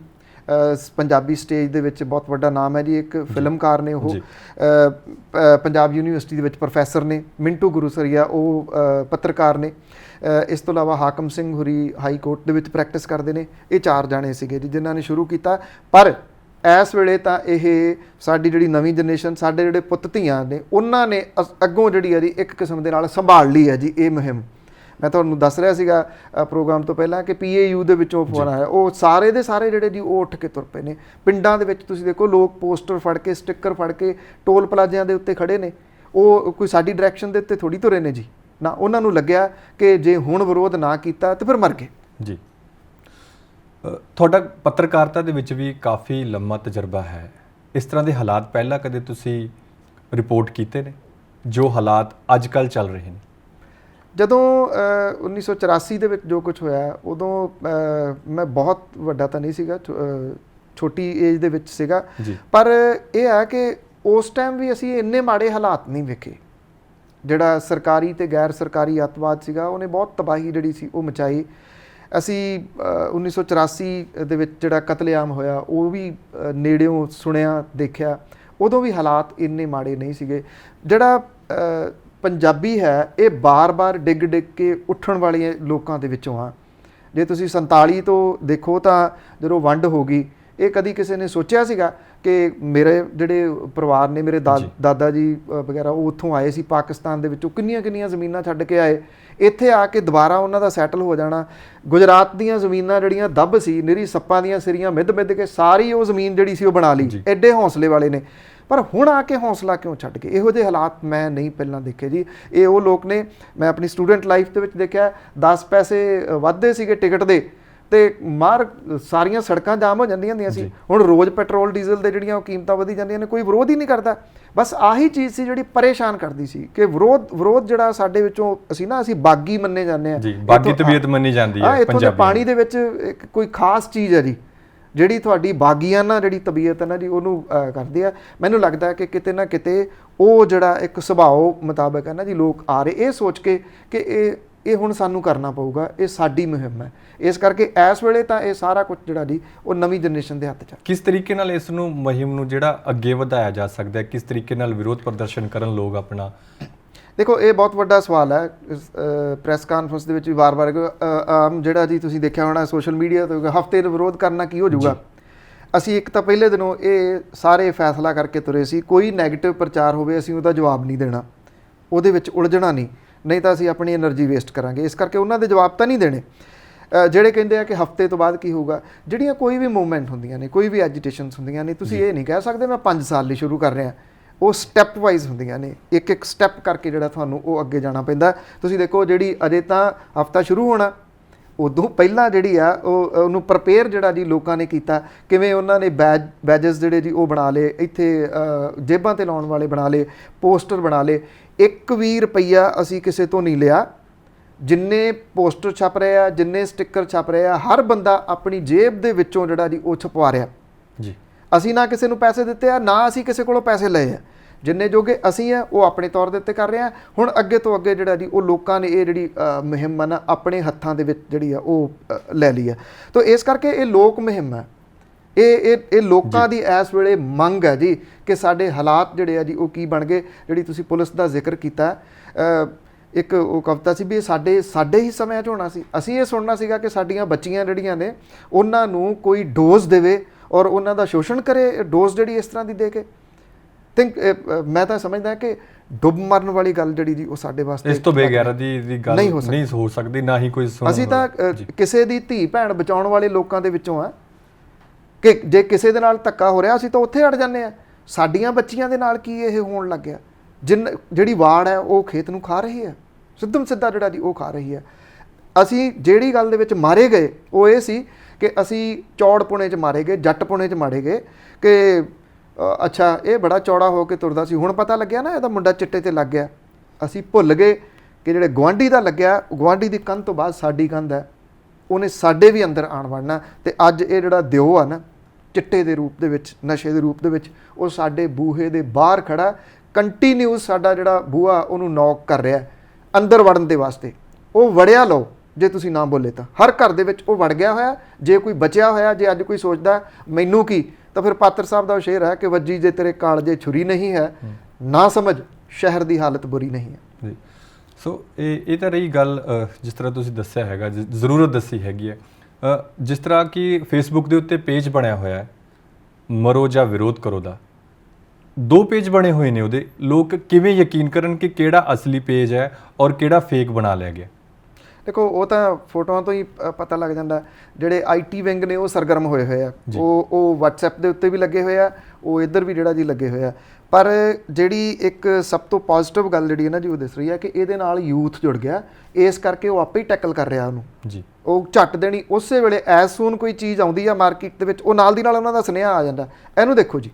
ਪੰਜਾਬੀ ਸਟੇਜ ਦੇ ਵਿੱਚ ਬਹੁਤ ਵੱਡਾ ਨਾਮ ਹੈ ਜੀ ਇੱਕ ਫਿਲਮਕਾਰ ਨੇ ਉਹ ਪੰਜਾਬ ਯੂਨੀਵਰਸਿਟੀ ਦੇ ਵਿੱਚ ਪ੍ਰੋਫੈਸਰ ਨੇ ਮਿੰਟੂ ਗੁਰੂਸਰੀਆ ਉਹ ਅ, ਪੱਤਰਕਾਰ ਨੇ ਇਸ ਤੋਂ ਇਲਾਵਾ ਹਾਕਮ ਸਿੰਘ ਹੁਰੀ ਹਾਈ ਕੋਰਟ ਦੇ ਵਿੱਚ ਪ੍ਰੈਕਟਿਸ ਕਰਦੇ ਨੇ ਇਹ ਚਾਰ ਜਾਣੇ ਸੀਗੇ ਜੀ ਜਿਨ੍ਹਾਂ ਨੇ ਸ਼ੁਰੂ ਕੀਤਾ। ਪਰ ਇਸ ਵੇਲੇ ਤਾਂ ਇਹ ਸਾਡੀ ਜਿਹੜੀ ਨਵੀਂ ਜਨਰੇਸ਼ਨ ਸਾਡੇ ਜਿਹੜੇ ਪੁੱਤ ਧੀਆਂ ਨੇ ਉਹਨਾਂ ਨੇ ਅੱਗੋਂ ਜਿਹੜੀ ਹੈ ਜੀ ਇੱਕ ਕਿਸਮ ਦੇ ਨਾਲ ਸੰਭਾਲ ਲਈ ਹੈ ਜੀ ਇਹ ਮੁਹਿੰਮ। ਮੈਂ ਤੁਹਾਨੂੰ ਦੱਸ ਰਿਹਾ ਸੀਗਾ ਪ੍ਰੋਗਰਾਮ ਤੋਂ ਪਹਿਲਾਂ ਕਿ ਪੀਏਯੂ ਦੇ ਵਿੱਚੋਂ ਫੋਨ ਆਇਆ। ਉਹ ਸਾਰੇ ਦੇ ਸਾਰੇ ਜਿਹੜੇ ਜੀ ਉਹ ਉੱਠ ਕੇ ਤੁਰ ਪਏ ਨੇ। ਪਿੰਡਾਂ ਦੇ ਵਿੱਚ ਤੁਸੀਂ ਦੇਖੋ ਲੋਕ ਪੋਸਟਰ ਫੜ ਕੇ ਸਟicker ਫੜ ਕੇ ਟੋਲ ਪਲਾਜ਼ਿਆਂ ਦੇ ਉੱਤੇ ਖੜੇ ਨੇ। ਉਹ ਕੋਈ ਸਾਡੀ ਡਾਇਰੈਕਸ਼ਨ ਦੇ ਉੱਤੇ ਥੋੜੀ ਤੁਰੇ ਨੇ ਜੀ। ਨਾ ਉਹਨਾਂ ਨੂੰ ਲੱਗਿਆ ਕਿ ਜੇ ਹੁਣ ਵਿਰੋਧ ਨਾ ਕੀਤਾ ਤੇ ਫਿਰ ਮਰ ਗਏ। ਜੀ। ਤੁਹਾਡਾ ਪੱਤਰਕਾਰਤਾ ਦੇ ਵਿੱਚ ਵੀ ਕਾਫੀ ਲੰਮਾ ਤਜਰਬਾ ਹੈ। ਇਸ ਤਰ੍ਹਾਂ ਦੇ ਹਾਲਾਤ ਪਹਿਲਾਂ ਕਦੇ ਤੁਸੀਂ ਰਿਪੋਰਟ ਕੀਤੇ ਨੇ? ਜੋ ਹਾਲਾਤ ਅੱਜ ਕੱਲ ਚੱਲ ਰਹੇ ਨੇ? ਜਦੋਂ ਅ, 1984 ਦੇ ਵਿੱਚ ਜੋ ਕੁਝ ਹੋਇਆ ਉਦੋਂ ਮੈਂ ਬਹੁਤ ਵੱਡਾ ਤਾਂ ਨਹੀਂ ਸੀਗਾ ਛੋਟੀ ਏਜ ਦੇ ਵਿੱਚ ਸੀਗਾ। ਪਰ ਇਹ ਹੈ ਕਿ ਉਸ ਟਾਈਮ ਵੀ ਅਸੀਂ ਇੰਨੇ ਮਾੜੇ ਹਾਲਾਤ ਨਹੀਂ ਵੇਖੇ। ਜਿਹੜਾ ਸਰਕਾਰੀ ਤੇ ਗੈਰ ਸਰਕਾਰੀ ਅੱਤਵਾਦ ਸੀਗਾ ਉਹਨੇ ਬਹੁਤ ਤਬਾਹੀ ਜਿਹੜੀ ਸੀ ਉਹ ਮਚਾਈ। ਅਸੀਂ ਅ, 1984 ਦੇ ਵਿੱਚ ਜਿਹੜਾ ਕਤਲੇਆਮ ਹੋਇਆ ਉਹ ਵੀ ਨੇੜਿਓਂ ਸੁਣਿਆ ਦੇਖਿਆ। ਉਦੋਂ ਵੀ ਹਾਲਾਤ ਇੰਨੇ ਮਾੜੇ ਨਹੀਂ ਸੀਗੇ। ਜਿਹੜਾ ਪੰਜਾਬੀ ਹੈ ਇਹ ਬਾਰ-ਬਾਰ ਡਿੱਗ ਡਿੱਗ ਕੇ ਉੱਠਣ ਵਾਲੇ ਲੋਕਾਂ ਦੇ ਵਿੱਚੋਂ ਆ। ਜੇ ਤੁਸੀਂ 47 ਤੋਂ ਦੇਖੋ ਤਾਂ ਜਦੋਂ ਵੰਡ ਹੋ ਗਈ ਇਹ ਕਦੀ ਕਿਸੇ ਨੇ ਸੋਚਿਆ ਸੀਗਾ ਕਿ ਮੇਰੇ ਜਿਹੜੇ ਪਰਿਵਾਰ ਨੇ ਮੇਰੇ। ਦਾਦਾ ਜੀ। ਵਗੈਰਾ ਉਹ ਉੱਥੋਂ ਆਏ ਸੀ ਪਾਕਿਸਤਾਨ ਦੇ ਵਿੱਚੋਂ ਕਿੰਨੀਆਂ ਕਿੰਨੀਆਂ ਜ਼ਮੀਨਾਂ ਛੱਡ ਕੇ ਆਏ। ਇੱਥੇ ਆ ਕੇ ਦੁਬਾਰਾ ਉਹਨਾਂ ਦਾ ਸੈਟਲ ਹੋ ਜਾਣਾ ਗੁਜਰਾਤ ਦੀਆਂ ਜ਼ਮੀਨਾਂ ਜਿਹੜੀਆਂ ਦੱਬ ਸੀ ਨਿਰੀ ਸੱਪਾਂ ਦੀਆਂ ਸਿਰੀਆਂ ਮਿੱਧ ਮਿੱਧ ਕੇ ਸਾਰੀ ਉਹ ਜ਼ਮੀਨ ਜਿਹੜੀ ਸੀ ਉਹ ਬਣਾ ਲਈ। ਐਡੇ ਹੌਸਲੇ ਵਾਲੇ ਨੇ। ਪਰ ਹੁਣ ਆ ਕੇ ਹੌਸਲਾ ਕਿਉਂ ਛੱਡ ਗਏ? ਇਹੋ ਜਿਹੇ ਹਾਲਾਤ ਮੈਂ ਨਹੀਂ ਪਹਿਲਾਂ ਦੇਖੇ ਜੀ। ਇਹ ਉਹ ਲੋਕ ਨੇ ਮੈਂ ਆਪਣੀ ਸਟੂਡੈਂਟ ਲਾਈਫ ਦੇ ਵਿੱਚ ਦੇਖਿਆ 10 ਪੈਸੇ ਵੱਧਦੇ ਸੀਗੇ ਟਿਕਟ ਦੇ ਤੇ ਮਾਰ ਸਾਰੀਆਂ ਸੜਕਾਂ ਜਾਮ ਹੋ ਜਾਂਦੀਆਂ ਹੁੰਦੀਆਂ ਸੀ। ਹੁਣ ਰੋਜ਼ ਪੈਟਰੋਲ ਡੀਜ਼ਲ ਦੇ ਜਿਹੜੀਆਂ ਉਹ ਕੀਮਤਾਂ ਵਧੀ ਜਾਂਦੀਆਂ ਨੇ ਕੋਈ ਵਿਰੋਧ ਹੀ ਨਹੀਂ ਕਰਦਾ। ਬਸ ਆਹੀ ਚੀਜ਼ ਸੀ ਜਿਹੜੀ ਪਰੇਸ਼ਾਨ ਕਰਦੀ ਸੀ ਕਿ ਵਿਰੋਧ ਵਿਰੋਧ ਜਿਹੜਾ ਸਾਡੇ ਵਿੱਚੋਂ ਅਸੀਂ ਨਾ ਅਸੀਂ ਬਾਗੀ ਮੰਨੇ ਜਾਂਦੇ ਆ ਜੀ, ਬਾਗੀ ਤਬੀਅਤ ਮੰਨੀ ਜਾਂਦੀ ਹੈ ਹਾਂ ਇੱਥੋਂ ਪਾਣੀ ਦੇ ਵਿੱਚ ਇੱਕ ਕੋਈ ਖਾਸ ਚੀਜ਼ ਹੈ ਜੀ। ਜਿਹੜੀ ਤੁਹਾਡੀ ਬਾਗੀਆਨਾ ਜਿਹੜੀ ਤਬੀਅਤ ਹੈ ਨਾ ਜੀ ਉਹਨੂੰ ਅਹ, ਕਰਦੀ ਆ। ਮੈਨੂੰ ਲੱਗਦਾ ਕਿ ਕਿਤੇ ਨਾ ਕਿਤੇ ਉਹ ਜਿਹੜਾ ਇੱਕ ਸੁਭਾਅ ਮੁਤਾਬਕ ਹੈ ਨਾ ਜੀ ਲੋਕ ਆ ਰਹੇ। ਇਹ ਸੋਚ ਕੇ ਕਿ ਇਹ ਇਹ ਹੁਣ ਸਾਨੂੰ ਕਰਨਾ ਪਊਗਾ ਇਹ ਸਾਡੀ ਮੁਹਿੰਮ ਹੈ। ਇਸ ਕਰਕੇ ਇਸ ਵੇਲੇ ਤਾਂ ਇਹ ਸਾਰਾ ਕੁਝ ਜਿਹੜਾ ਜੀ ਉਹ ਨਵੀਂ ਜਨਰੇਸ਼ਨ ਦੇ ਹੱਥ 'ਚ ਹੈ ਕਿਸ ਤਰੀਕੇ ਨਾਲ ਇਸ ਨੂੰ ਮੁਹਿੰਮ ਨੂੰ ਜਿਹੜਾ ਅੱਗੇ ਵਧਾਇਆ ਜਾ ਸਕਦਾ ਹੈ? ਕਿਸ ਤਰੀਕੇ ਨਾਲ ਵਿਰੋਧ ਪ੍ਰਦਰਸ਼ਨ ਕਰਨ ਲੋਕ ਆਪਣਾ ਦੇਖੋ ਇਹ ਬਹੁਤ ਵੱਡਾ ਸਵਾਲ ਹੈ ਪ੍ਰੈਸ ਕਾਨਫਰੰਸ ਦੇ ਵਿੱਚ ਵੀ ਵਾਰ-ਵਾਰ ਆਮ ਜਿਹੜਾ ਜੀ ਤੁਸੀਂ ਦੇਖਿਆ ਹੋਣਾ ਸੋਸ਼ਲ ਮੀਡੀਆ ਤੇ ਹਫ਼ਤੇ ਦਾ ਵਿਰੋਧ ਕਰਨਾ ਕੀ ਹੋ ਜਾਊਗਾ? ਅਸੀਂ ਇੱਕ ਤਾਂ ਪਹਿਲੇ ਦਿਨੋਂ ਇਹ ਸਾਰੇ ਫੈਸਲਾ ਕਰਕੇ ਤੁਰੇ ਸੀ ਕੋਈ ਨੈਗੇਟਿਵ ਪ੍ਰਚਾਰ ਹੋਵੇ ਅਸੀਂ ਉਹਦਾ ਜਵਾਬ ਨਹੀਂ ਦੇਣਾ। ਉਹਦੇ ਵਿੱਚ ਉਲਝਣਾ ਨਹੀਂ ਨਹੀਂ ਤਾਂ ਅਸੀਂ ਆਪਣੀ એનર્ਜੀ ਵੇਸਟ ਕਰਾਂਗੇ। ਇਸ ਕਰਕੇ ਉਹਨਾਂ ਦੇ ਜਵਾਬ ਤਾਂ ਨਹੀਂ ਦੇਣੇ। ਜਿਹੜੇ ਕਹਿੰਦੇ ਆ ਕਿ ਹਫ਼ਤੇ ਤੋਂ ਬਾਅਦ ਕੀ ਹੋਊਗਾ ਜਿਹੜੀਆਂ ਕੋਈ ਵੀ ਮੂਵਮੈਂਟ ਹੁੰਦੀਆਂ ਨੇ ਕੋਈ ਵੀ ਐਜੀਟੇਸ਼ਨਸ ਹੁੰਦੀਆਂ ਨੇ ਤੁਸੀਂ ਇਹ ਨਹੀਂ ਕਹਿ ਸਕਦੇ ਮੈਂ 5 ਸਾਲ ਲਈ ਸ਼ੁਰੂ ਕਰ ਰਿਹਾ। ਉਹ ਸਟੈਪ ਵਾਈਜ਼ ਹੁੰਦੀਆਂ ਨੇ। ਇੱਕ ਇੱਕ ਸਟੈਪ ਕਰਕੇ ਜਿਹੜਾ ਤੁਹਾਨੂੰ ਉਹ ਅੱਗੇ ਜਾਣਾ ਪੈਂਦਾ। ਤੁਸੀਂ ਦੇਖੋ, ਜਿਹੜੀ ਅਜੇ ਤਾਂ ਹਫਤਾ ਸ਼ੁਰੂ ਹੋਣਾ, ਉਦੋਂ ਪਹਿਲਾਂ ਜਿਹੜੀ ਆ, ਉਹ, ਉਹਨੂੰ ਪ੍ਰਪੇਅਰ ਜਿਹੜਾ ਜੀ ਲੋਕਾਂ ਨੇ ਕੀਤਾ, ਕਿਵੇਂ ਉਹਨਾਂ ਨੇ ਬੈਜ ਬੈਜਸ ਜਿਹੜੇ ਜੀ ਉਹ ਬਣਾ ਲਏ, ਇੱਥੇ ਜੇਬਾਂ ਤੇ ਲਾਉਣ ਵਾਲੇ ਬਣਾ ਲਏ, ਪੋਸਟਰ ਬਣਾ ਲਏ। 1 ਵੀ ਰੁਪਈਆ ਅਸੀਂ ਕਿਸੇ ਤੋਂ ਨਹੀਂ ਲਿਆ। ਜਿੰਨੇ ਪੋਸਟਰ ਛਪ ਰਹੇ ਆ, ਜਿੰਨੇ ਸਟicker ਛਪ ਰਹੇ ਆ, ਹਰ ਬੰਦਾ ਆਪਣੀ ਜੇਬ ਦੇ ਵਿੱਚੋਂ ਜਿਹੜਾ ਜੀ ਉਹ ਛਪਵਾ ਰਿਹਾ। ਜੀ। ਅਸੀਂ ਨਾ ਕਿਸੇ ਨੂੰ ਪੈਸੇ ਦਿੱਤੇ ਆ ਨਾ ਅਸੀਂ ਕਿਸੇ ਕੋਲੋਂ ਪੈਸੇ ਲਏ ਆ। ਜਿੰਨੇ ਜੋਗੇ ਅਸੀਂ ਆ ਉਹ ਆਪਣੇ ਤੌਰ ਦੇ ਉੱਤੇ ਕਰ ਰਹੇ ਆ। ਹੁਣ ਅੱਗੇ ਤੋਂ ਅੱਗੇ ਜਿਹੜਾ ਜੀ ਉਹ ਲੋਕਾਂ ਨੇ ਇਹ ਜਿਹੜੀ ਮੁਹਿੰਮ ਆ ਨਾ ਆਪਣੇ ਹੱਥਾਂ ਦੇ ਵਿੱਚ ਜਿਹੜੀ ਆ ਉਹ ਲੈ ਲਈ ਆ। ਤਾਂ ਇਸ ਕਰਕੇ ਇਹ ਲੋਕ ਮੁਹਿੰਮ ਹੈ ਇਹ ਇਹ ਇਹ ਲੋਕਾਂ ਦੀ ਇਸ ਵੇਲੇ ਮੰਗ ਹੈ ਜੀ ਕਿ ਸਾਡੇ ਹਾਲਾਤ ਜਿਹੜੇ ਆ ਜੀ ਉਹ ਕੀ ਬਣ ਗਏ ਜਿਹੜੀ ਤੁਸੀਂ ਪੁਲਿਸ ਦਾ ਜ਼ਿਕਰ ਕੀਤਾ। ਇੱਕ ਉਹ ਕਵਿਤਾ ਸੀ ਵੀ ਇਹ ਸਾਡੇ ਸਾਡੇ ਹੀ ਸਮਿਆਂ 'ਚ ਹੋਣਾ ਸੀ। ਅਸੀਂ ਇਹ ਸੁਣਨਾ ਸੀਗਾ ਕਿ ਸਾਡੀਆਂ ਬੱਚੀਆਂ ਜਿਹੜੀਆਂ ਨੇ ਉਹਨਾਂ ਨੂੰ ਕੋਈ ਡੋਜ਼ ਦੇਵੇ ਔਰ ਉਹਨਾਂ ਦਾ ਸ਼ੋਸ਼ਣ ਕਰੇ ਡੋਜ਼ ਜਿਹੜੀ ਇਸ ਤਰ੍ਹਾਂ ਦੀ ਦੇ ਕੇ। ਥਿੰਕ ਮੈਂ ਤਾਂ ਸਮਝਦਾ ਕਿ ਡੁੱਬ ਮਰਨ ਵਾਲੀ ਗੱਲ ਜਿਹੜੀ ਜੀ ਉਹ ਸਾਡੇ ਵਾਸਤੇ ਇਸ ਤੋਂ ਬੇਗੈਰਤ ਦੀ ਦੀ ਗੱਲ ਨਹੀਂ ਹੋ ਸਕਦੀ। ਨਾ ਹੀ ਕੋਈ ਸੁਣ ਅਸੀਂ ਤਾਂ ਕਿਸੇ ਦੀ ਧੀ ਭੈਣ ਬਚਾਉਣ ਵਾਲੇ ਲੋਕਾਂ ਦੇ ਵਿੱਚੋਂ ਆ। ਕਿ ਜੇ ਕਿਸੇ ਦੇ ਨਾਲ ਧੱਕਾ ਹੋ ਰਿਹਾ ਅਸੀਂ ਤਾਂ ਉੱਥੇ ਅੜ ਜਾਂਦੇ ਆ। ਸਾਡੀਆਂ ਬੱਚੀਆਂ ਦੇ ਨਾਲ ਕੀ ਇਹ ਹੋਣ ਲੱਗ ਗਿਆ? ਜਿਨ ਜਿਹੜੀ ਵਾੜ ਹੈ ਉਹ ਖੇਤ ਨੂੰ ਖਾ ਰਹੀ ਹੈ। ਸਿੱਧਮ ਸਿੱਧਾ ਜਿਹੜਾ ਜੀ ਉਹ ਖਾ ਰਹੀ ਹੈ। ਅਸੀਂ ਜਿਹੜੀ ਗੱਲ ਦੇ ਵਿੱਚ ਮਾਰੇ ਗਏ ਉਹ ਇਹ ਸੀ ਕਿ ਅਸੀਂ ਚੌੜ ਪੁਣੇ 'ਚ ਮਾਰੇ ਗਏ, ਜੱਟ ਪੁਣੇ 'ਚ ਮਾਰੇ ਗਏ ਕਿ ਅੱਛਾ, ਇਹ ਬੜਾ ਚੌੜਾ ਹੋ ਕੇ ਤੁਰਦਾ ਸੀ। ਹੁਣ ਪਤਾ ਲੱਗਿਆ ਨਾ, ਇਹਦਾ ਮੁੰਡਾ ਚਿੱਟੇ ਤੇ ਲੱਗ ਗਿਆ। ਅਸੀਂ ਭੁੱਲ ਗਏ ਕਿ ਜਿਹੜੇ ਗਵਾਂਢੀ ਦਾ ਲੱਗਿਆ ਗਵਾਂਢੀ ਦੀ ਕੰਧ ਤੋਂ ਬਾਅਦ ਸਾਡੀ ਕੰਧ ਹੈ। ਉਹਨੇ ਸਾਡੇ ਵੀ ਅੰਦਰ ਆਣ ਵੜਨਾ ਤੇ ਅੱਜ ਇਹ ਜਿਹੜਾ ਦਿਓ ਆ ਨਾ, ਚਿੱਟੇ ਦੇ ਰੂਪ ਦੇ ਵਿੱਚ, ਨਸ਼ੇ ਦੇ ਰੂਪ ਦੇ ਵਿੱਚ, ਉਹ ਸਾਡੇ ਬੂਹੇ ਦੇ ਬਾਹਰ ਖੜਾ ਕੰਟੀਨਿਊਸ ਸਾਡਾ ਜਿਹੜਾ ਬੂਹਾ ਉਹਨੂੰ ਨੌਕ ਕਰ ਰਿਹਾ ਅੰਦਰ ਵੜਨ ਦੇ ਵਾਸਤੇ। ਉਹ ਵੜਿਆ ਲਓ। ਜੇ ਤੁਸੀਂ ਨਾ ਬੋਲੇ ਤਾਂ। ਹਰ ਘਰ ਦੇ ਵਿੱਚ ਉਹ ਵੜ ਗਿਆ ਹੋਇਆ ਜੇ ਕੋਈ ਬਚਿਆ ਹੋਇਆ ਜੇ ਅੱਜ ਕੋਈ ਸੋਚਦਾ ਮੈਨੂੰ ਕੀ? ਤਾਂ ਫਿਰ ਪਾਤਰ ਸਾਹਿਬ ਦਾ ਸ਼ੇਰ ਹੈ ਕਿ ਵੱਜੀ ਜੇ ਤੇਰੇ ਕਾਲਜੇ ਛੁਰੀ ਨਹੀਂ ਹੈ ਨਾ ਸਮਝ ਸ਼ਹਿਰ ਦੀ ਹਾਲਤ ਬੁਰੀ ਨਹੀਂ ਹੈ। ਜੀ। ਸੋ ਇਹ ਇਹ ਤਾਂ ਰਹੀ ਗੱਲ ਜਿਸ ਤਰ੍ਹਾਂ ਤੁਸੀਂ ਦੱਸਿਆ ਹੈਗਾ ਜ਼ਰੂਰਤ ਦੱਸੀ ਹੈਗੀ ਹੈ। ਜਿਸ ਤਰ੍ਹਾਂ ਕਿ ਫੇਸਬੁੱਕ ਦੇ ਉੱਤੇ ਪੇਜ ਬਣਿਆ ਹੋਇਆ ਹੈ ਮਰੋ ਜਾਂ ਵਿਰੋਧ ਕਰੋ ਦਾ। ਦੋ ਪੇਜ ਬਣੇ ਹੋਏ ਨੇ ਉਹਦੇ। ਲੋਕ ਕਿਵੇਂ ਯਕੀਨ ਕਰਨ ਕਿ ਕਿਹੜਾ ਅਸਲੀ ਪੇਜ ਹੈ ਔਰ ਕਿਹੜਾ ਫੇਕ ਬਣਾ ਲਿਆ ਗਿਆ। ਦੇਖੋ ਉਹ ਤਾਂ ਫੋਟੋਆਂ ਤੋਂ ਹੀ ਪਤਾ ਲੱਗ ਜਾਂਦਾ। ਜਿਹੜੇ ਆਈਟੀ ਵਿੰਗ ਨੇ ਉਹ ਸਰਗਰਮ ਹੋਏ ਹੋਏ ਆ। ਉਹ ਉਹ WhatsApp ਦੇ ਉੱਤੇ ਵੀ ਲੱਗੇ ਹੋਏ ਆ ਉਹ ਇੱਧਰ ਵੀ ਜਿਹੜਾ ਜੀ ਲੱਗੇ ਹੋਏ ਆ। ਪਰ ਜਿਹੜੀ ਇੱਕ ਸਭ ਤੋਂ ਪੋਜ਼ਿਟਿਵ ਗੱਲ ਜਿਹੜੀ ਹੈ ਨਾ ਜੀ ਉਹ ਦਿਸ ਰਹੀ ਹੈ ਕਿ ਇਹਦੇ ਨਾਲ ਯੂਥ ਜੁੜ ਗਿਆ। ਇਸ ਕਰਕੇ ਉਹ ਆਪੇ ਹੀ ਟੈਕਲ ਕਰ ਰਿਹਾ ਉਹਨੂੰ। ਜੀ। ਉਹ ਝੱਟ ਦੇਣੀ ਉਸੇ ਵੇਲੇ ਐਸ ਸੂਨ ਕੋਈ ਚੀਜ਼ ਆਉਂਦੀ ਆ ਮਾਰਕੀਟ ਦੇ ਵਿੱਚ ਉਹ ਨਾਲ ਦੀ ਨਾਲ ਉਹਨਾਂ ਦਾ ਸੁਨੇਹਾ ਆ ਜਾਂਦਾ। ਇਹਨੂੰ ਦੇਖੋ ਜੀ।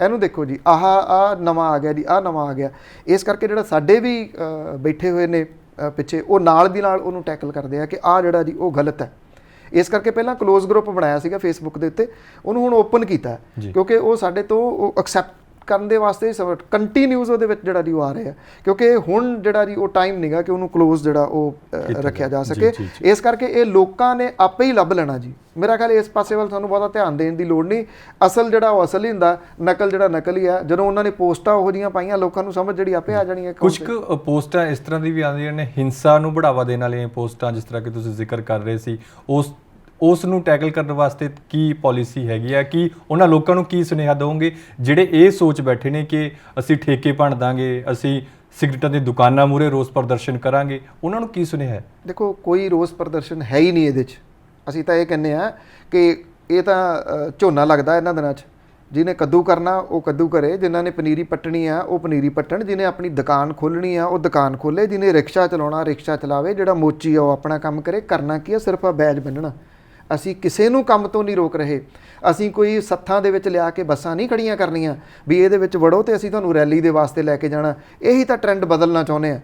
ਇਹਨੂੰ ਦੇਖੋ ਜੀ। ਆਹ ਆ ਨਵਾਂ ਆ ਗਿਆ ਜੀ ਆ ਨਵਾਂ ਆ ਗਿਆ। ਇਸ ਕਰਕੇ ਜਿਹੜਾ ਸਾਡੇ ਵੀ ਬੈਠੇ ਹੋਏ ਨੇ ਪਿੱਛੇ ਉਹ ਨਾਲ ਦੀ ਨਾਲ ਉਹਨੂੰ ਟੈਕਲ ਕਰਦੇ ਆ ਕਿ ਆ ਜਿਹੜਾ ਜੀ ਉਹ ਗਲਤ ਹੈ। ਇਸ ਕਰਕੇ ਪਹਿਲਾਂ ਕਲੋਜ਼ ਗਰੁੱਪ ਬਣਾਇਆ ਸੀਗਾ ਫੇਸਬੁੱਕ ਦੇ ਉੱਤੇ। ਉਹਨੂੰ ਹੁਣ ਓਪਨ ਕੀਤਾ। ਕਿਉਂਕਿ ਉਹ ਸਾਡੇ ਤੋਂ ਉਹ ਐਕਸੈਪਟ ਕਰਨ ਦੇ ਵਾਸਤੇ ਕੰਟੀਨਿਊਸ ਉਹਦੇ ਵਿੱਚ ਜਿਹੜਾ ਜੀ ਉਹ ਆ ਰਿਹਾ ਕਿਉਂਕਿ ਹੁਣ ਜਿਹੜਾ ਜੀ ਉਹ ਟਾਈਮ ਨਹੀਂਗਾ ਕਿ ਉਹਨੂੰ ਕਲੋਜ਼ ਜਿਹੜਾ ਉਹ ਰੱਖਿਆ ਜਾ ਸਕੇ। ਇਸ ਕਰਕੇ ਇਹ ਲੋਕਾਂ ਨੇ ਆਪੇ ਹੀ ਲੱਭ ਲੈਣਾ ਜੀ। ਮੇਰਾ ਖਿਆਲ ਇਸ ਪਾਸੇ ਵੱਲ ਤੁਹਾਨੂੰ ਬਹੁਤਾ ਧਿਆਨ ਦੇਣ ਦੀ ਲੋੜ ਨਹੀਂ। ਅਸਲ ਜਿਹੜਾ ਉਹ ਅਸਲ ਹੀ ਹੁੰਦਾ ਨਕਲ ਜਿਹੜਾ ਨਕਲੀ ਆ ਜਦੋਂ ਉਹਨਾਂ ਨੇ ਪੋਸਟਾਂ ਉਹੋ ਜੀਆਂ ਪਾਈਆਂ ਲੋਕਾਂ ਨੂੰ ਸਮਝ ਜਿਹੜੀ ਆਪੇ ਆ ਜਾਣੀ ਹੈ ਕੁਝ ਕੁ ਪੋਸਟਾਂ ਇਸ ਤਰ੍ਹਾਂ ਦੀ ਵੀ ਆਉਂਦੀਆਂ ਨੇ ਹਿੰਸਾ ਨੂੰ ਬੜਾਵਾ ਦੇਣ ਵਾਲੀਆਂ ਪੋਸਟਾਂ ਜਿਸ ਤਰ੍ਹਾਂ ਕਿ ਤੁਸੀਂ ਜ਼ਿਕਰ ਕਰ ਰਹੇ ਸੀ ਉਸ ਉਸ ਨੂੰ ਟੈਕਲ ਕਰਨ ਵਾਸਤੇ ਕੀ ਪਾਲਿਸੀ ਹੈਗੀ ਆ? ਕਿ ਉਹਨਾਂ ਲੋਕਾਂ ਨੂੰ ਕੀ ਸੁਨੇਹਾ ਦਵੋਗੇ? ਜਿਹੜੇ ਇਹ ਸੋਚ ਬੈਠੇ ਨੇ ਕਿ ਅਸੀਂ ਠੇਕੇ ਭੰਡ ਦਾਂਗੇ, ਅਸੀਂ ਸਿਗਰਟਾਂ ਦੀ ਦੁਕਾਨਾਂ ਮੂਹਰੇ ਰੋਸ ਪ੍ਰਦਰਸ਼ਨ ਕਰਾਂਗੇ, ਉਹਨਾਂ ਨੂੰ ਕੀ ਸੁਨੇਹਾ ਹੈ? ਦੇਖੋ, ਕੋਈ ਰੋਸ ਪ੍ਰਦਰਸ਼ਨ ਹੈ ਹੀ ਨਹੀਂ ਇਹਦੇ 'ਚ। ਅਸੀਂ ਤਾਂ ਇਹ ਕਹਿੰਦੇ ਆ ਕਿ ਇਹ ਤਾਂ ਝੋਨਾ ਲੱਗਦਾ ਇਹਨਾਂ ਦਿਨਾਂ 'ਚ। ਜਿਹਨੇ ਕੱਦੂ ਕਰਨਾ, ਉਹ ਕੱਦੂ ਕਰੇ। ਜਿਨ੍ਹਾਂ ਨੇ ਪਨੀਰੀ ਪੱਟਣੀ ਆ, ਉਹ ਪਨੀਰੀ ਪੱਟਣ। ਜਿਹਨੇ ਆਪਣੀ ਦੁਕਾਨ ਖੋਲਣੀ ਆ, ਉਹ ਦੁਕਾਨ ਖੋਲੇ ਜਿਹਨੇ ਰਿਕਸ਼ਾ ਚਲਾਉਣਾ, ਰਿਕਸ਼ਾ ਚਲਾਵੇ। ਜਿਹੜਾ ਮੋਚੀ ਆ, ਉਹ ਆਪਣਾ ਕੰਮ ਕਰੇ। ਕਰਨਾ ਕੀ ਆ? ਸਿਰਫ ਆ ਬੈਜ ਬੰਨਣਾ। ਅਸੀਂ ਕਿਸੇ ਨੂੰ ਕੰਮ ਤੋਂ ਨਹੀਂ ਰੋਕ ਰਹੇ। ਅਸੀਂ ਕੋਈ ਸੱਥਾਂ ਦੇ ਵਿੱਚ ਲਿਆ ਕੇ ਬੱਸਾਂ ਨਹੀਂ ਖੜੀਆਂ ਕਰਨੀਆਂ। ਵੀ ਇਹਦੇ ਵਿੱਚ ਵੜੋ ਤੇ ਅਸੀਂ ਤੁਹਾਨੂੰ ਰੈਲੀ ਦੇ ਵਾਸਤੇ ਲੈ ਕੇ ਜਾਣਾ। ਇਹੀ ਤਾਂ ਟ੍ਰੈਂਡ ਬਦਲਣਾ ਚਾਹੁੰਦੇ ਆ।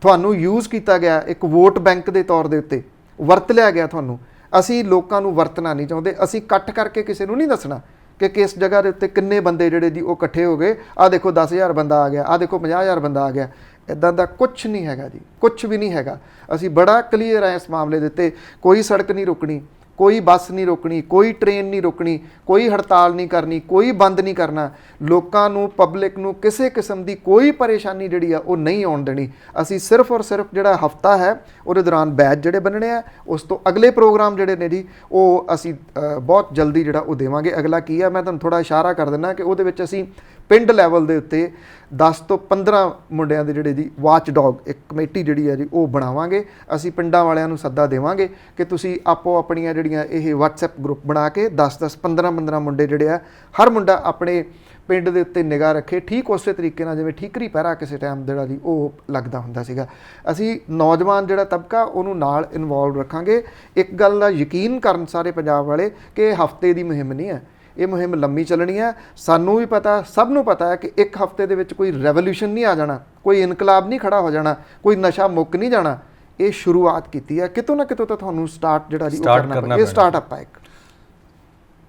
ਤੁਹਾਨੂੰ ਯੂਜ਼ ਕੀਤਾ ਗਿਆ ਇੱਕ ਵੋਟ ਬੈਂਕ ਦੇ ਤੌਰ ਦੇ ਉੱਤੇ। ਵਰਤ ਲਿਆ ਗਿਆ ਤੁਹਾਨੂੰ। ਅਸੀਂ ਲੋਕਾਂ ਨੂੰ ਵਰਤਣਾ ਨਹੀਂ ਚਾਹੁੰਦੇ। ਅਸੀਂ ਇਕੱਠ ਕਰਕੇ ਕਿਸੇ ਨੂੰ ਨਹੀਂ ਦੱਸਣਾ ਕਿ ਕਿਸ ਜਗ੍ਹਾ ਦੇ ਉੱਤੇ ਕਿੰਨੇ ਬੰਦੇ ਜਿਹੜੇ ਜੀ ਉਹ ਇਕੱਠੇ ਹੋ ਗਏ। ਆ ਦੇਖੋ 10000 ਬੰਦਾ ਆ ਗਿਆ ਆ ਦੇਖੋ 50000 ਬੰਦਾ ਆ ਗਿਆ। ਇਦਾਂ ਦਾ ਕੁਝ ਨਹੀਂ ਹੈਗਾ ਜੀ। ਕੁਝ ਵੀ ਨਹੀਂ ਹੈਗਾ। ਅਸੀਂ ਬੜਾ ਕਲੀਅਰ ਹੈ ਇਸ ਮਾਮਲੇ ਦੇ ਉੱਤੇ। ਕੋਈ ਸੜਕ ਨਹੀਂ ਰੁਕਣੀ। ਕੋਈ ਬੱਸ ਨਹੀਂ ਰੋਕਣੀ, ਕੋਈ ਟ੍ਰੇਨ ਨਹੀਂ ਰੋਕਣੀ, ਕੋਈ ਹੜਤਾਲ ਨਹੀਂ ਕਰਨੀ, ਕੋਈ ਬੰਦ ਨਹੀਂ ਕਰਨਾ, ਲੋਕਾਂ ਨੂੰ ਪਬਲਿਕ ਨੂੰ ਕਿਸੇ ਕਿਸਮ ਦੀ ਕੋਈ ਪਰੇਸ਼ਾਨੀ ਜਿਹੜੀ ਆ ਉਹ ਨਹੀਂ ਆਉਣ ਦੇਣੀ। ਅਸੀਂ ਸਿਰਫ ਔਰ ਸਿਰਫ ਜਿਹੜਾ ਹਫਤਾ ਹੈ, ਉਹਦੇ ਦੌਰਾਨ ਬੈਚ ਜਿਹੜੇ ਬੰਨਣੇ ਆ, ਉਸ ਤੋਂ ਅਗਲੇ ਪ੍ਰੋਗਰਾਮ ਜਿਹੜੇ ਨੇ ਜੀ, ਉਹ ਅਸੀਂ ਬਹੁਤ ਜਲਦੀ ਜਿਹੜਾ ਉਹ ਦੇਵਾਂਗੇ। ਅਗਲਾ ਕੀ ਆ, ਮੈਂ ਤੁਹਾਨੂੰ ਥੋੜਾ ਇਸ਼ਾਰਾ ਕਰ ਦਿੰਦਾ ਕਿ ਉਹਦੇ ਵਿੱਚ ਅਸੀਂ ਪਿੰਡ ਲੈਵਲ ਦੇ ਉੱਤੇ 10 ਤੋਂ 15 ਮੁੰਡਿਆਂ ਦੇ ਜਿਹੜੇ ਜੀ ਵਾਚ ਡੌਗ ਇੱਕ ਕਮੇਟੀ ਜਿਹੜੀ ਹੈ ਜੀ, ਉਹ ਬਣਾਵਾਂਗੇ। ਅਸੀਂ ਪਿੰਡਾਂ ਵਾਲਿਆਂ ਨੂੰ ਸੱਦਾ ਦੇਵਾਂਗੇ ਕਿ ਤੁਸੀਂ ਆਪੋ ਆਪਣੀਆਂ ਜਿਹੜੀਆਂ ਇਹ WhatsApp ਗਰੁੱਪ ਬਣਾ ਕੇ 10 10 15 15 ਮੁੰਡੇ ਜਿਹੜੇ ਆ, ਹਰ ਮੁੰਡਾ ਆਪਣੇ ਪਿੰਡ ਦੇ ਉੱਤੇ ਨਿਗਾਹ ਰੱਖੇ। ਠੀਕ ਉਸੇ ਤਰੀਕੇ ਨਾਲ ਜਿਵੇਂ ਠੀਕਰੀ ਪਹਿਰਾ ਕਿਸੇ ਟਾਈਮ ਜਿਹੜਾ ਜੀ ਉਹ ਲੱਗਦਾ ਹੁੰਦਾ ਸੀਗਾ। ਅਸੀਂ ਨੌਜਵਾਨ ਜਿਹੜਾ ਤਬਕਾ, ਉਹਨੂੰ ਨਾਲ ਇਨਵੋਲਵ ਰੱਖਾਂਗੇ। ਇੱਕ ਗੱਲ ਦਾ ਯਕੀਨ ਕਰਨ ਸਾਰੇ ਪੰਜਾਬ ਵਾਲੇ ਕਿ ਹਫ਼ਤੇ ਦੀ ਮੁਹਿੰਮ ਨਹੀਂ ਹੈ। ਇਹ ਮੁਹਿੰਮ ਲੰਮੀ ਚੱਲਣੀ ਹੈ। ਸਾਨੂੰ ਵੀ ਪਤਾ ਸਭ ਨੂੰ ਪਤਾ ਹੈ ਕਿ ਇੱਕ ਹਫ਼ਤੇ ਦੇ ਵਿੱਚ ਕੋਈ ਰੈਵੋਲੂਸ਼ਨ ਨਹੀਂ ਆ ਜਾਣਾ ਕੋਈ ਇਨਕਲਾਬ ਨਹੀਂ ਖੜਾ ਹੋ ਜਾਣਾ ਕੋਈ ਨਸ਼ਾ ਮੁੱਕ ਨਹੀਂ ਜਾਣਾ। ਇਹ ਸ਼ੁਰੂਆਤ ਕੀਤੀ ਹੈ। ਕਿਤੋਂ ਨਾ ਕਿਤੋਂ ਤਾਂ ਤੁਹਾਨੂੰ ਸਟਾਰਟ ਜਿਹੜਾ ਜੀ ਕਰਨਾ ਇਹ। ਸਟਾਰਟਅਪ ਹੈ ਇੱਕ।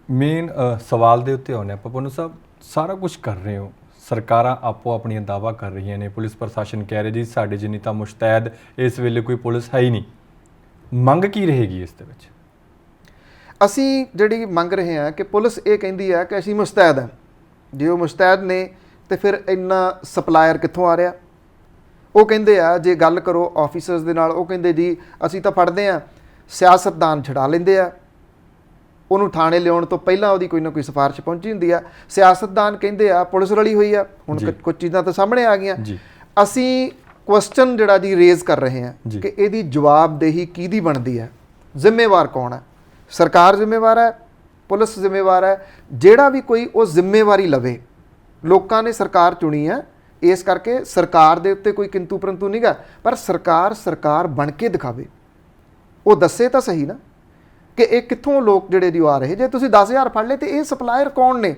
ਮੇਨ ਸਵਾਲ ਦੇ ਉੱਤੇ ਆਉਂਦੇ ਆਪਾਂ। ਪਪਨੂ ਸਾਹਿਬ ਸਾਰਾ ਕੁਝ ਕਰ ਰਹੇ ਹੋ। ਸਰਕਾਰਾਂ ਆਪੋ ਆਪਣੀਆਂ ਦਾਵਾ ਕਰ ਰਹੀਆਂ ਨੇ। ਪੁਲਿਸ ਪ੍ਰਸ਼ਾਸਨ ਕਹਿ ਰਿਹਾ ਜੀ ਸਾਡੇ ਜਿੰਨੀ ਤਾਂ ਮੁਸ਼ਤੈਦ ਇਸ ਵੇਲੇ ਕੋਈ ਪੁਲਿਸ ਹੈ ਹੀ ਨਹੀਂ। ਮੰਗ ਕੀ ਰਹੇਗੀ ਇਸ ਦੇ ਵਿੱਚ? ਅਸੀਂ ਜਿਹੜੀ ਮੰਗ ਰਹੇ ਹਾਂ ਕਿ ਪੁਲਿਸ ਇਹ ਕਹਿੰਦੀ ਹੈ ਕਿ ਅਸੀਂ ਮੁਸਤੈਦ ਹਾਂ। ਜੇ ਉਹ ਮੁਸਤੈਦ ਨੇ ਤੇ ਫਿਰ ਇੰਨਾ ਸਪਲਾਇਰ ਕਿੱਥੋਂ ਆ ਰਿਹਾ? ਉਹ ਕਹਿੰਦੇ ਆ ਜੇ ਗੱਲ ਕਰੋ ਆਫੀਸਰਸ ਦੇ ਨਾਲ ਉਹ ਕਹਿੰਦੇ ਜੀ ਅਸੀਂ ਤਾਂ ਫੜਦੇ ਆ ਸਿਆਸਤਦਾਨ ਛਡਾ ਲੈਂਦੇ ਆ। ਉਹਨੂੰ ਥਾਣੇ ਲਿਆਉਣ ਤੋਂ ਪਹਿਲਾਂ ਉਹਦੀ ਕੋਈ ਨਾ ਕੋਈ ਸਿਫਾਰਿਸ਼ ਪਹੁੰਚੀ ਹੁੰਦੀ ਆ। ਸਿਆਸਤਦਾਨ ਕਹਿੰਦੇ ਆ ਪੁਲਿਸ ਰਲੀ ਹੋਈ ਆ। ਹੁਣ ਕੁਝ ਚੀਜ਼ਾਂ ਤਾਂ ਸਾਹਮਣੇ ਆ ਗਈਆਂ। ਅਸੀਂ ਕੁਐਸਚਨ ਜਿਹੜਾ ਜੀ ਰੇਜ਼ ਕਰ ਰਹੇ ਹਾਂ ਜੀ। ਕਿ ਇਹਦੀ ਜਵਾਬਦੇਹੀ ਕਿਹਦੀ ਬਣਦੀ ਹੈ? ਜ਼ਿੰਮੇਵਾਰ ਕੌਣ ਹੈ? ਸਰਕਾਰ ਜ਼ਿੰਮੇਵਾਰ ਹੈ ਪੁਲਿਸ ਜ਼ਿੰਮੇਵਾਰ ਹੈ ਜਿਹੜਾ ਵੀ ਕੋਈ ਉਹ ਜ਼ਿੰਮੇਵਾਰੀ ਲਵੇ। ਲੋਕਾਂ ਨੇ ਸਰਕਾਰ ਚੁਣੀ ਹੈ ਇਸ ਕਰਕੇ ਸਰਕਾਰ ਦੇ ਉੱਤੇ ਕੋਈ ਕਿੰਤੂ ਪਰੰਤੂ ਨਹੀਂਗਾ ਪਰ ਸਰਕਾਰ ਸਰਕਾਰ ਬਣ ਕੇ ਦਿਖਾਵੇ। ਉਹ ਦੱਸੇ ਤਾਂ ਸਹੀ ਨਾ ਕਿ ਇਹ ਕਿੱਥੋਂ ਲੋਕ ਜਿਹੜੇ ਦੀ ਆ ਰਹੇ। ਜੇ ਤੁਸੀਂ 10000 ਫੜ ਲਏ ਤੇ ਇਹ ਸਪਲਾਇਰ ਕੌਣ ਨੇ?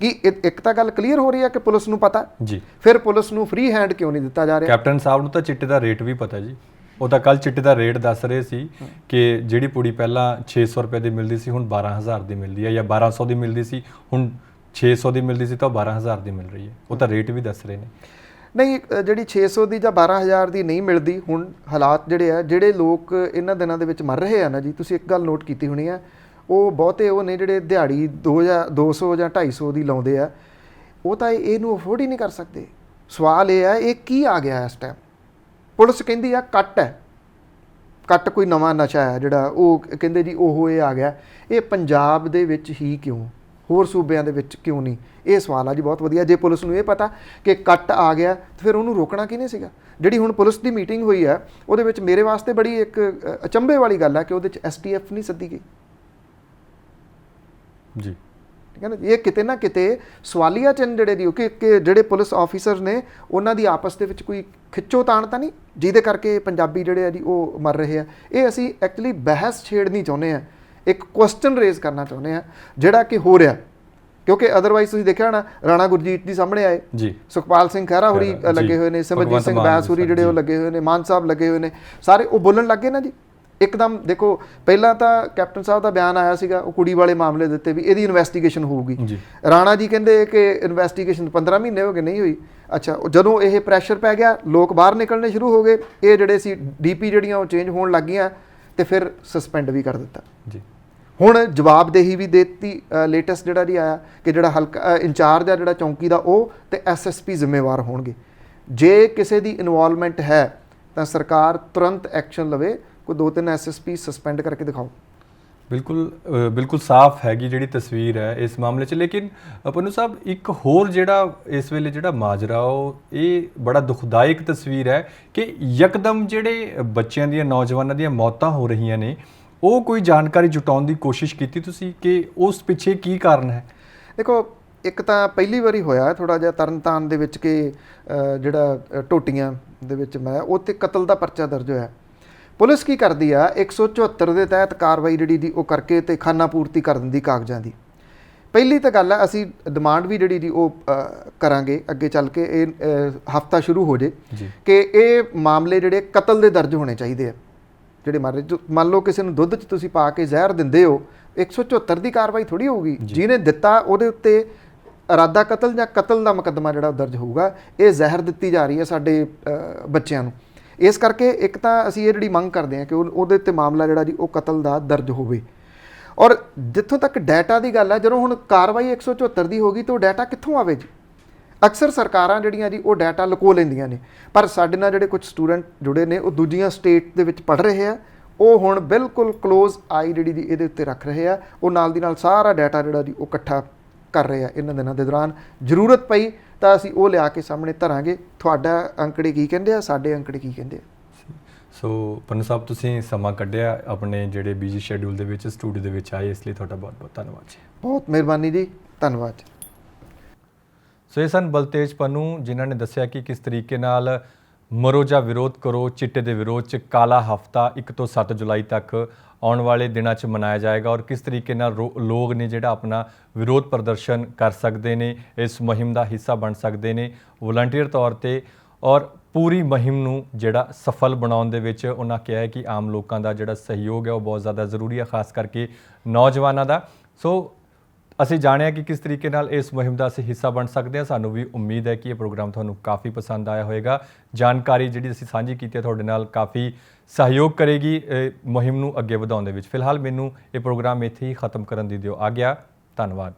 ਕਿ ਇੱਕ ਤਾਂ ਗੱਲ ਕਲੀਅਰ ਹੋ ਰਹੀ ਹੈ ਕਿ ਪੁਲਿਸ ਨੂੰ ਪਤਾ। ਜੀ। ਫਿਰ ਪੁਲਿਸ ਨੂੰ ਫ੍ਰੀ ਹੈਂਡ ਕਿਉਂ ਨਹੀਂ ਦਿੱਤਾ ਜਾ ਰਿਹਾ? ਕੈਪਟਨ ਸਾਹਿਬ ਨੂੰ ਤਾਂ ਚਿੱਟੇ ਦਾ ਰੇਟ ਵੀ ਪਤਾ ਜੀ। ਉਹ ਤਾਂ ਕੱਲ ਚਿੱਟੇ ਦਾ ਰੇਟ ਦੱਸ ਰਹੇ ਸੀ ਕਿ ਜਿਹੜੀ ਪੁੜੀ ਪਹਿਲਾਂ 600 ਰੁਪਏ ਦੀ ਮਿਲਦੀ ਸੀ ਹੁਣ 12000 ਦੀ ਮਿਲਦੀ ਹੈ ਜਾਂ 1200 ਦੀ ਮਿਲਦੀ ਸੀ ਹੁਣ 600 ਦੀ ਮਿਲਦੀ ਸੀ ਤਾਂ ਉਹ 12000 ਦੀ ਮਿਲ ਰਹੀ ਹੈ। ਉਹ ਤਾਂ ਰੇਟ ਵੀ ਦੱਸ ਰਹੇ ਨੇ। ਨਹੀਂ ਅ, ਜਿਹੜੀ 600 ਦੀ ਜਾਂ 12000 ਦੀ ਨਹੀਂ ਮਿਲਦੀ ਹੁਣ ਹਾਲਾਤ ਜਿਹੜੇ ਆ ਜਿਹੜੇ ਲੋਕ ਇਹਨਾਂ ਦਿਨਾਂ ਦੇ ਵਿੱਚ ਮਰ ਰਹੇ ਆ ਨਾ ਜੀ ਤੁਸੀਂ ਇੱਕ ਗੱਲ ਨੋਟ ਕੀਤੀ ਹੋਣੀ ਆ ਉਹ ਬਹੁਤੇ ਉਹ ਨੇ ਜਿਹੜੇ ਦਿਹਾੜੀ 2000 200 ਜਾਂ 250 ਦੀ ਲਾਉਂਦੇ ਆ ਉਹ ਤਾਂ ਇਹਨੂੰ ਅਫੋਰਡ ਹੀ ਨਹੀਂ ਕਰ ਸਕਦੇ। ਸਵਾਲ ਇਹ ਹੈ ਇਹ ਕੀ ਆ ਗਿਆ ਇਸ ਟਾਈਮ ਪੁਲਿਸ ਕਹਿੰਦੀ ਆ, ਕੱਟ ਹੈ। ਕੱਟ ਕੋਈ ਨਵਾਂ ਨਸ਼ਾ ਹੈ ਜਿਹੜਾ ਉਹ ਕਹਿੰਦੇ ਜੀ ਉਹ ਇਹ ਆ ਗਿਆ। ਇਹ ਪੰਜਾਬ ਦੇ ਵਿੱਚ ਹੀ ਕਿਉਂ? ਹੋਰ ਸੂਬਿਆਂ ਦੇ ਵਿੱਚ ਕਿਉਂ ਨਹੀਂ? ਇਹ ਸਵਾਲ ਆ ਜੀ, ਬਹੁਤ ਵਧੀਆ। ਜੇ ਪੁਲਿਸ ਨੂੰ ਇਹ ਪਤਾ ਕਿ ਕੱਟ ਆ ਗਿਆ, ਤਾਂ ਫਿਰ ਉਹਨੂੰ ਰੋਕਣਾ ਕਿਹਨੇ ਸੀਗਾ? ਜਿਹੜੀ ਹੁਣ ਪੁਲਿਸ ਦੀ ਮੀਟਿੰਗ ਹੋਈ ਹੈ ਉਹਦੇ ਵਿੱਚ ਮੇਰੇ ਵਾਸਤੇ ਬੜੀ ਇੱਕ ਅਚੰਭੇ ਵਾਲੀ ਗੱਲ ਹੈ ਕਿ ਉਹਦੇ ਵਿੱਚ ਐਸਟੀਐਫ ਨਹੀਂ ਸੱਦੀ ਗਈ। ਜੀ। ਠੀਕ ਹੈ ਨਾ ਇਹ ਕਿਤੇ ਨਾ ਕਿਤੇ ਸਵਾਲੀਆ ਚਿੰਨ੍ਹ ਜਿਹੜੇ ਦੀ ਕਿ ਕਿ ਜਿਹੜੇ ਪੁਲਿਸ ਆਫੀਸਰ ਨੇ ਉਹਨਾਂ ਦੀ ਆਪਸ ਦੇ ਵਿੱਚ ਕੋਈ ਖਿੱਚੋ ਤਾਣ ਤਾਂ ਨਹੀਂ? ਜਿਹਦੇ ਕਰਕੇ ਪੰਜਾਬੀ ਜਿਹੜੇ ਆ ਜੀ ਉਹ ਮਰ ਰਹੇ ਆ। ਇਹ ਅਸੀਂ ਐਕਚੁਅਲੀ ਬਹਿਸ ਛੇੜਨੀ ਚਾਹੁੰਦੇ ਆ। ਇੱਕ ਕੁਐਸਚਨ ਰੇਜ਼ ਕਰਨਾ ਚਾਹੁੰਦੇ ਆ ਜਿਹੜਾ ਕਿ ਹੋ ਰਿਹਾ। ਕਿਉਂਕਿ ਅਦਰਵਾਈਜ਼ ਤੁਸੀਂ ਦੇਖਿਆ ਹੋਣਾ ਰਾਣਾ ਗੁਰਜੀਤ ਜੀ ਸਾਹਮਣੇ ਆਏ। ਜੀ। ਸੁਖਪਾਲ ਸਿੰਘ ਖਹਿਰਾ ਹੋਰੀ ਲੱਗੇ। ਹੋਏ ਨੇ ਸਿਮਰਜੀਤ ਸਿੰਘ ਬੈਂਸ ਹੋਰੀ ਜਿਹੜੇ ਉਹ। ਲੱਗੇ ਹੋਏ ਨੇ ਮਾਨ ਸਾਹਿਬ ਲੱਗੇ ਹੋਏ ਨੇ। ਸਾਰੇ ਉਹ ਬੋਲਣ ਲੱਗੇ ਨਾ ਜੀ? ਇੱਕਦਮ ਦੇਖੋ ਪਹਿਲਾਂ ਤਾਂ ਕੈਪਟਨ ਸਾਹਿਬ ਦਾ ਬਿਆਨ ਆਇਆ ਸੀਗਾ ਉਹ ਕੁੜੀ ਵਾਲੇ ਮਾਮਲੇ ਦੇ ਉੱਤੇ ਵੀ ਇਹਦੀ ਇਨਵੈਸਟੀਗੇਸ਼ਨ ਹੋਊਗੀ। ਰਾਣਾ ਜੀ ਕਹਿੰਦੇ ਕਿ ਇਨਵੈਸਟੀਗੇਸ਼ਨ 15 ਮਹੀਨੇ ਹੋ ਗਏ ਨਹੀਂ ਹੋਈ। ਅੱਛਾ ਜਦੋਂ ਇਹ ਪ੍ਰੈਸ਼ਰ ਪੈ ਗਿਆ ਲੋਕ ਬਾਹਰ ਨਿਕਲਣੇ ਸ਼ੁਰੂ ਹੋ ਗਏ। ਇਹ ਜਿਹੜੇ ਸੀ ਡੀਪੀ ਜਿਹੜੀਆਂ ਉਹ ਚੇਂਜ ਹੋਣ ਲੱਗ ਗਈਆਂ ਤੇ ਫਿਰ ਸਸਪੈਂਡ ਵੀ ਕਰ ਦਿੱਤਾ। ਜੀ। ਹੁਣ ਜਵਾਬਦੇਹੀ ਵੀ ਦੇਤੀ ਲੇਟੈਸਟ ਜਿਹੜਾ ਜੀ ਆਇਆ ਕਿ ਜਿਹੜਾ ਹਲਕਾ ਇੰਚਾਰਜ ਆ ਜਿਹੜਾ ਚੌਂਕੀ ਦਾ ਉਹ ਤੇ ਐਸਐਸਪੀ ਜ਼ਿੰਮੇਵਾਰ ਹੋਣਗੇ। ਜੇ ਕਿਸੇ ਦੀ ਇਨਵੋਲਵਮੈਂਟ ਹੈ ਤਾਂ ਸਰਕਾਰ ਤੁਰੰਤ ਐਕਸ਼ਨ ਲਵੇ ਕੋਈ ਦੋ ਤਿੰਨ ਐਸਐਸਪੀ ਸਸਪੈਂਡ ਕਰਕੇ ਦਿਖਾਓ। ਬਿਲਕੁਲ ਬਿਲਕੁਲ ਸਾਫ਼ ਹੈਗੀ ਜਿਹੜੀ ਤਸਵੀਰ ਹੈ ਇਸ ਮਾਮਲੇ 'ਚ ਲੇਕਿਨ ਪੰਨੂ ਸਾਹਿਬ ਇੱਕ ਹੋਰ ਜਿਹੜਾ ਇਸ ਵੇਲੇ ਜਿਹੜਾ ਮਾਜਰਾ ਉਹ ਇਹ ਬੜਾ ਦੁਖਦਾਇਕ ਤਸਵੀਰ ਹੈ ਕਿ ਯਕਦਮ ਜਿਹੜੇ ਬੱਚਿਆਂ ਦੀਆਂ ਨੌਜਵਾਨਾਂ ਦੀਆਂ ਮੌਤਾਂ ਹੋ ਰਹੀਆਂ ਨੇ ਉਹ ਕੋਈ ਜਾਣਕਾਰੀ ਜੁਟਾਉਣ ਦੀ ਕੋਸ਼ਿਸ਼ ਕੀਤੀ ਤੁਸੀਂ ਕਿ ਉਸ ਪਿੱਛੇ ਕੀ ਕਾਰਨ ਹੈ? ਦੇਖੋ ਇੱਕ ਤਾਂ ਪਹਿਲੀ ਵਾਰੀ ਹੋਇਆ ਥੋੜਾ ਜਿਹਾ ਤਰਨਤਾਰਨ ਦੇ ਵਿੱਚ ਕਿ ਜਿਹੜਾ ਟੋਟੀਆਂ ਦੇ ਵਿੱਚ ਮੈਂ ਉੱਥੇ ਕਤਲ ਦਾ ਪਰਚਾ ਦਰਜ ਹੋਇਆ। ਪੁਲਿਸ ਕੀ ਕਰਦੀ ਆ? 174 ਦੇ ਤਹਿਤ ਕਾਰਵਾਈ ਜਿਹੜੀ ਦੀ ਉਹ ਕਰਕੇ ਤੇ ਖਾਨਾ ਪੂਰਤੀ ਕਰ ਦਿੰਦੀ ਕਾਗਜ਼ਾਂ ਦੀ। ਪਹਿਲੀ ਤਾਂ ਗੱਲ ਹੈ ਅਸੀਂ ਡਿਮਾਂਡ ਵੀ ਜਿਹੜੀ ਦੀ ਉਹ ਕਰਾਂਗੇ। ਅੱਗੇ ਚੱਲ ਕੇ ਇਹ ਹਫਤਾ ਸ਼ੁਰੂ ਹੋ ਜੇ ਕਿ ਇਹ ਮਾਮਲੇ ਜਿਹੜੇ ਕਤਲ ਦੇ ਦਰਜ ਹੋਣੇ ਚਾਹੀਦੇ ਆ। ਜਿਹੜੇ ਮਾਰੇ ਮੰਨ ਲਓ ਕਿਸੇ ਨੂੰ ਦੁੱਧ 'ਚ ਤੁਸੀਂ ਪਾ ਕੇ ਜ਼ਹਿਰ ਦਿੰਦੇ ਹੋ 174 ਦੀ ਕਾਰਵਾਈ ਥੋੜੀ ਹੋਊਗੀ। ਜਿਹਨੇ ਦਿੱਤਾ ਉਹਦੇ ਉੱਤੇ ਇਰਾਦਾ ਕਤਲ ਜਾਂ ਕਤਲ ਦਾ ਮੁਕੱਦਮਾ ਜਿਹੜਾ ਦਰਜ ਹੋਊਗਾ ਇਹ ਜ਼ਹਿਰ ਦਿੱਤੀ ਜਾ ਰਹੀ ਹੈ ਸਾਡੇ ਬੱਚਿਆਂ ਨੂੰ। ਇਸ ਕਰਕੇ ਇੱਕ ਤਾਂ ਅਸੀਂ ਇਹ ਜਿਹੜੀ ਮੰਗ ਕਰਦੇ ਹਾਂ ਕਿ ਉਹ- ਉਹਦੇ ਉੱਤੇ ਮਾਮਲਾ ਜਿਹੜਾ ਜੀ, ਉਹ ਕਤਲ ਦਾ ਦਰਜ ਹੋਵੇ। ਔਰ ਜਿੱਥੋਂ ਤੱਕ ਡਾਟਾ ਦੀ ਗੱਲ ਹੈ ਜਦੋਂ ਹੁਣ ਕਾਰਵਾਈ 174 ਦੀ ਹੋਗੀ ਤਾਂ ਉਹ ਡਾਟਾ ਕਿੱਥੋਂ ਆਵੇ ਜੀ? ਅਕਸਰ ਸਰਕਾਰਾਂ ਜਿਹੜੀਆਂ ਜੀ, ਉਹ ਡਾਟਾ ਲੁਕੋ ਲੈਂਦੀਆਂ ਨੇ। ਪਰ ਸਾਡੇ ਨਾਲ ਜਿਹੜੇ ਕੁਝ ਸਟੂਡੈਂਟ ਜੁੜੇ ਨੇ, ਉਹ ਦੂਜੀਆਂ ਸਟੇਟ ਦੇ ਵਿੱਚ ਪੜ ਰਹੇ ਆ। ਉਹ ਹੁਣ ਬਿਲਕੁਲ ক্লোਜ਼ ਆਈ ਜਿਹੜੀ ਦੀ ਇਹਦੇ ਉੱਤੇ ਰੱਖ ਰਹੇ ਆ। ਉਹ ਨਾਲ ਦੀ ਨਾਲ ਸਾਰਾ ਡਾਟਾ ਜਿਹੜਾ ਜੀ, ਉਹ ਇਕੱਠਾ ਕਰ ਰਹੇ ਆ ਇਹਨਾਂ ਦਿਨਾਂ ਦੇ ਦੌਰਾਨ। ਜ਼ਰੂਰਤ ਪਈ ਤਾਂ ਅਸੀਂ ਉਹ ਲਿਆ ਕੇ ਸਾਹਮਣੇ ਧਰਾਂਗੇ। ਤੁਹਾਡਾ ਅੰਕੜੇ ਕੀ ਕਹਿੰਦੇ ਆ ਸਾਡੇ ਅੰਕੜੇ ਕੀ ਕਹਿੰਦੇ ਆ? ਸੋ ਪੰਨੂ ਸਾਹਿਬ ਤੁਸੀਂ ਸਮਾਂ ਕੱਢਿਆ ਆਪਣੇ ਜਿਹੜੇ ਬੀਜੀ ਸ਼ੈਡਿਊਲ ਦੇ ਵਿੱਚ ਸਟੂਡੀਓ ਦੇ ਵਿੱਚ ਆਏ ਇਸ ਲਈ ਤੁਹਾਡਾ ਬਹੁਤ ਬਹੁਤ ਧੰਨਵਾਦ ਜੀ। ਬਹੁਤ ਮਿਹਰਬਾਨੀ ਜੀ ਧੰਨਵਾਦ। ਸੋ ਇਹ ਸਨ ਬਲਤੇਜ ਪੰਨੂ ਜਿਨ੍ਹਾਂ ਨੇ ਦੱਸਿਆ ਕਿ ਕਿਸ ਤਰੀਕੇ ਨਾਲ ਮਰੋ ਜਾਂ ਵਿਰੋਧ ਕਰੋ, ਚਿੱਟੇ ਦੇ ਵਿਰੋਧ ਚ ਕਾਲਾ ਹਫਤਾ 1 ਤੋਂ 7 ਜੁਲਾਈ ਤੱਕ ਆਉਣ ਵਾਲੇ ਦਿਨਾਂ 'ਚ ਮਨਾਇਆ ਜਾਏਗਾ ਔਰ ਕਿਸ ਤਰੀਕੇ ਨਾਲ ਰੋ- ਲੋਕ ਨੇ ਜਿਹੜਾ ਆਪਣਾ ਵਿਰੋਧ ਪ੍ਰਦਰਸ਼ਨ ਕਰ ਸਕਦੇ ਨੇ, ਇਸ ਮੁਹਿੰਮ ਦਾ ਹਿੱਸਾ ਬਣ ਸਕਦੇ ਨੇ, ਵਲੰਟੀਅਰ ਤੌਰ ਤੇ ਔਰ ਪੂਰੀ ਮੁਹਿੰਮ ਨੂੰ ਜਿਹੜਾ ਸਫਲ ਬਣਾਉਣ ਦੇ ਵਿੱਚ ਉਹਨਾਂ ਕਿਹਾ ਹੈ ਕਿ ਆਮ ਲੋਕਾਂ ਦਾ ਜਿਹੜਾ ਸਹਿਯੋਗ ਹੈ ਉਹ ਬਹੁਤ ਜ਼ਿਆਦਾ ਜ਼ਰੂਰੀ ਹੈ, ਖਾਸ ਕਰਕੇ ਨੌਜਵਾਨਾਂ ਦਾ। ਸੋ ਅਸੀਂ ਜਾਣਿਆ ਕਿ ਕਿਸ ਤਰੀਕੇ ਨਾਲ ਇਸ ਮੁਹਿੰਮ ਦਾ ਅਸੀਂ ਹਿੱਸਾ ਬਣ ਸਕਦੇ ਹਾਂ। ਸਾਨੂੰ ਵੀ ਉਮੀਦ ਹੈ ਕਿ ਇਹ ਪ੍ਰੋਗਰਾਮ ਤੁਹਾਨੂੰ ਕਾਫੀ ਪਸੰਦ ਆਇਆ ਹੋਵੇਗਾ। ਜਾਣਕਾਰੀ ਜਿਹੜੀ ਅਸੀਂ ਸਾਂਝੀ ਕੀਤੀ ਹੈ ਤੁਹਾਡੇ ਨਾਲ ਕਾਫੀ ਸਹਿਯੋਗ ਕਰੇਗੀ ਇਹ ਮੁਹਿੰਮ ਨੂੰ ਅੱਗੇ ਵਧਾਉਣ ਦੇ ਵਿੱਚ। ਫਿਲਹਾਲ ਮੈਨੂੰ ਇਹ ਪ੍ਰੋਗਰਾਮ ਇੱਥੇ ਹੀ ਖਤਮ ਕਰਨ ਦੀ ਦਿਓ। ਆ ਗਿਆ। ਧੰਨਵਾਦ।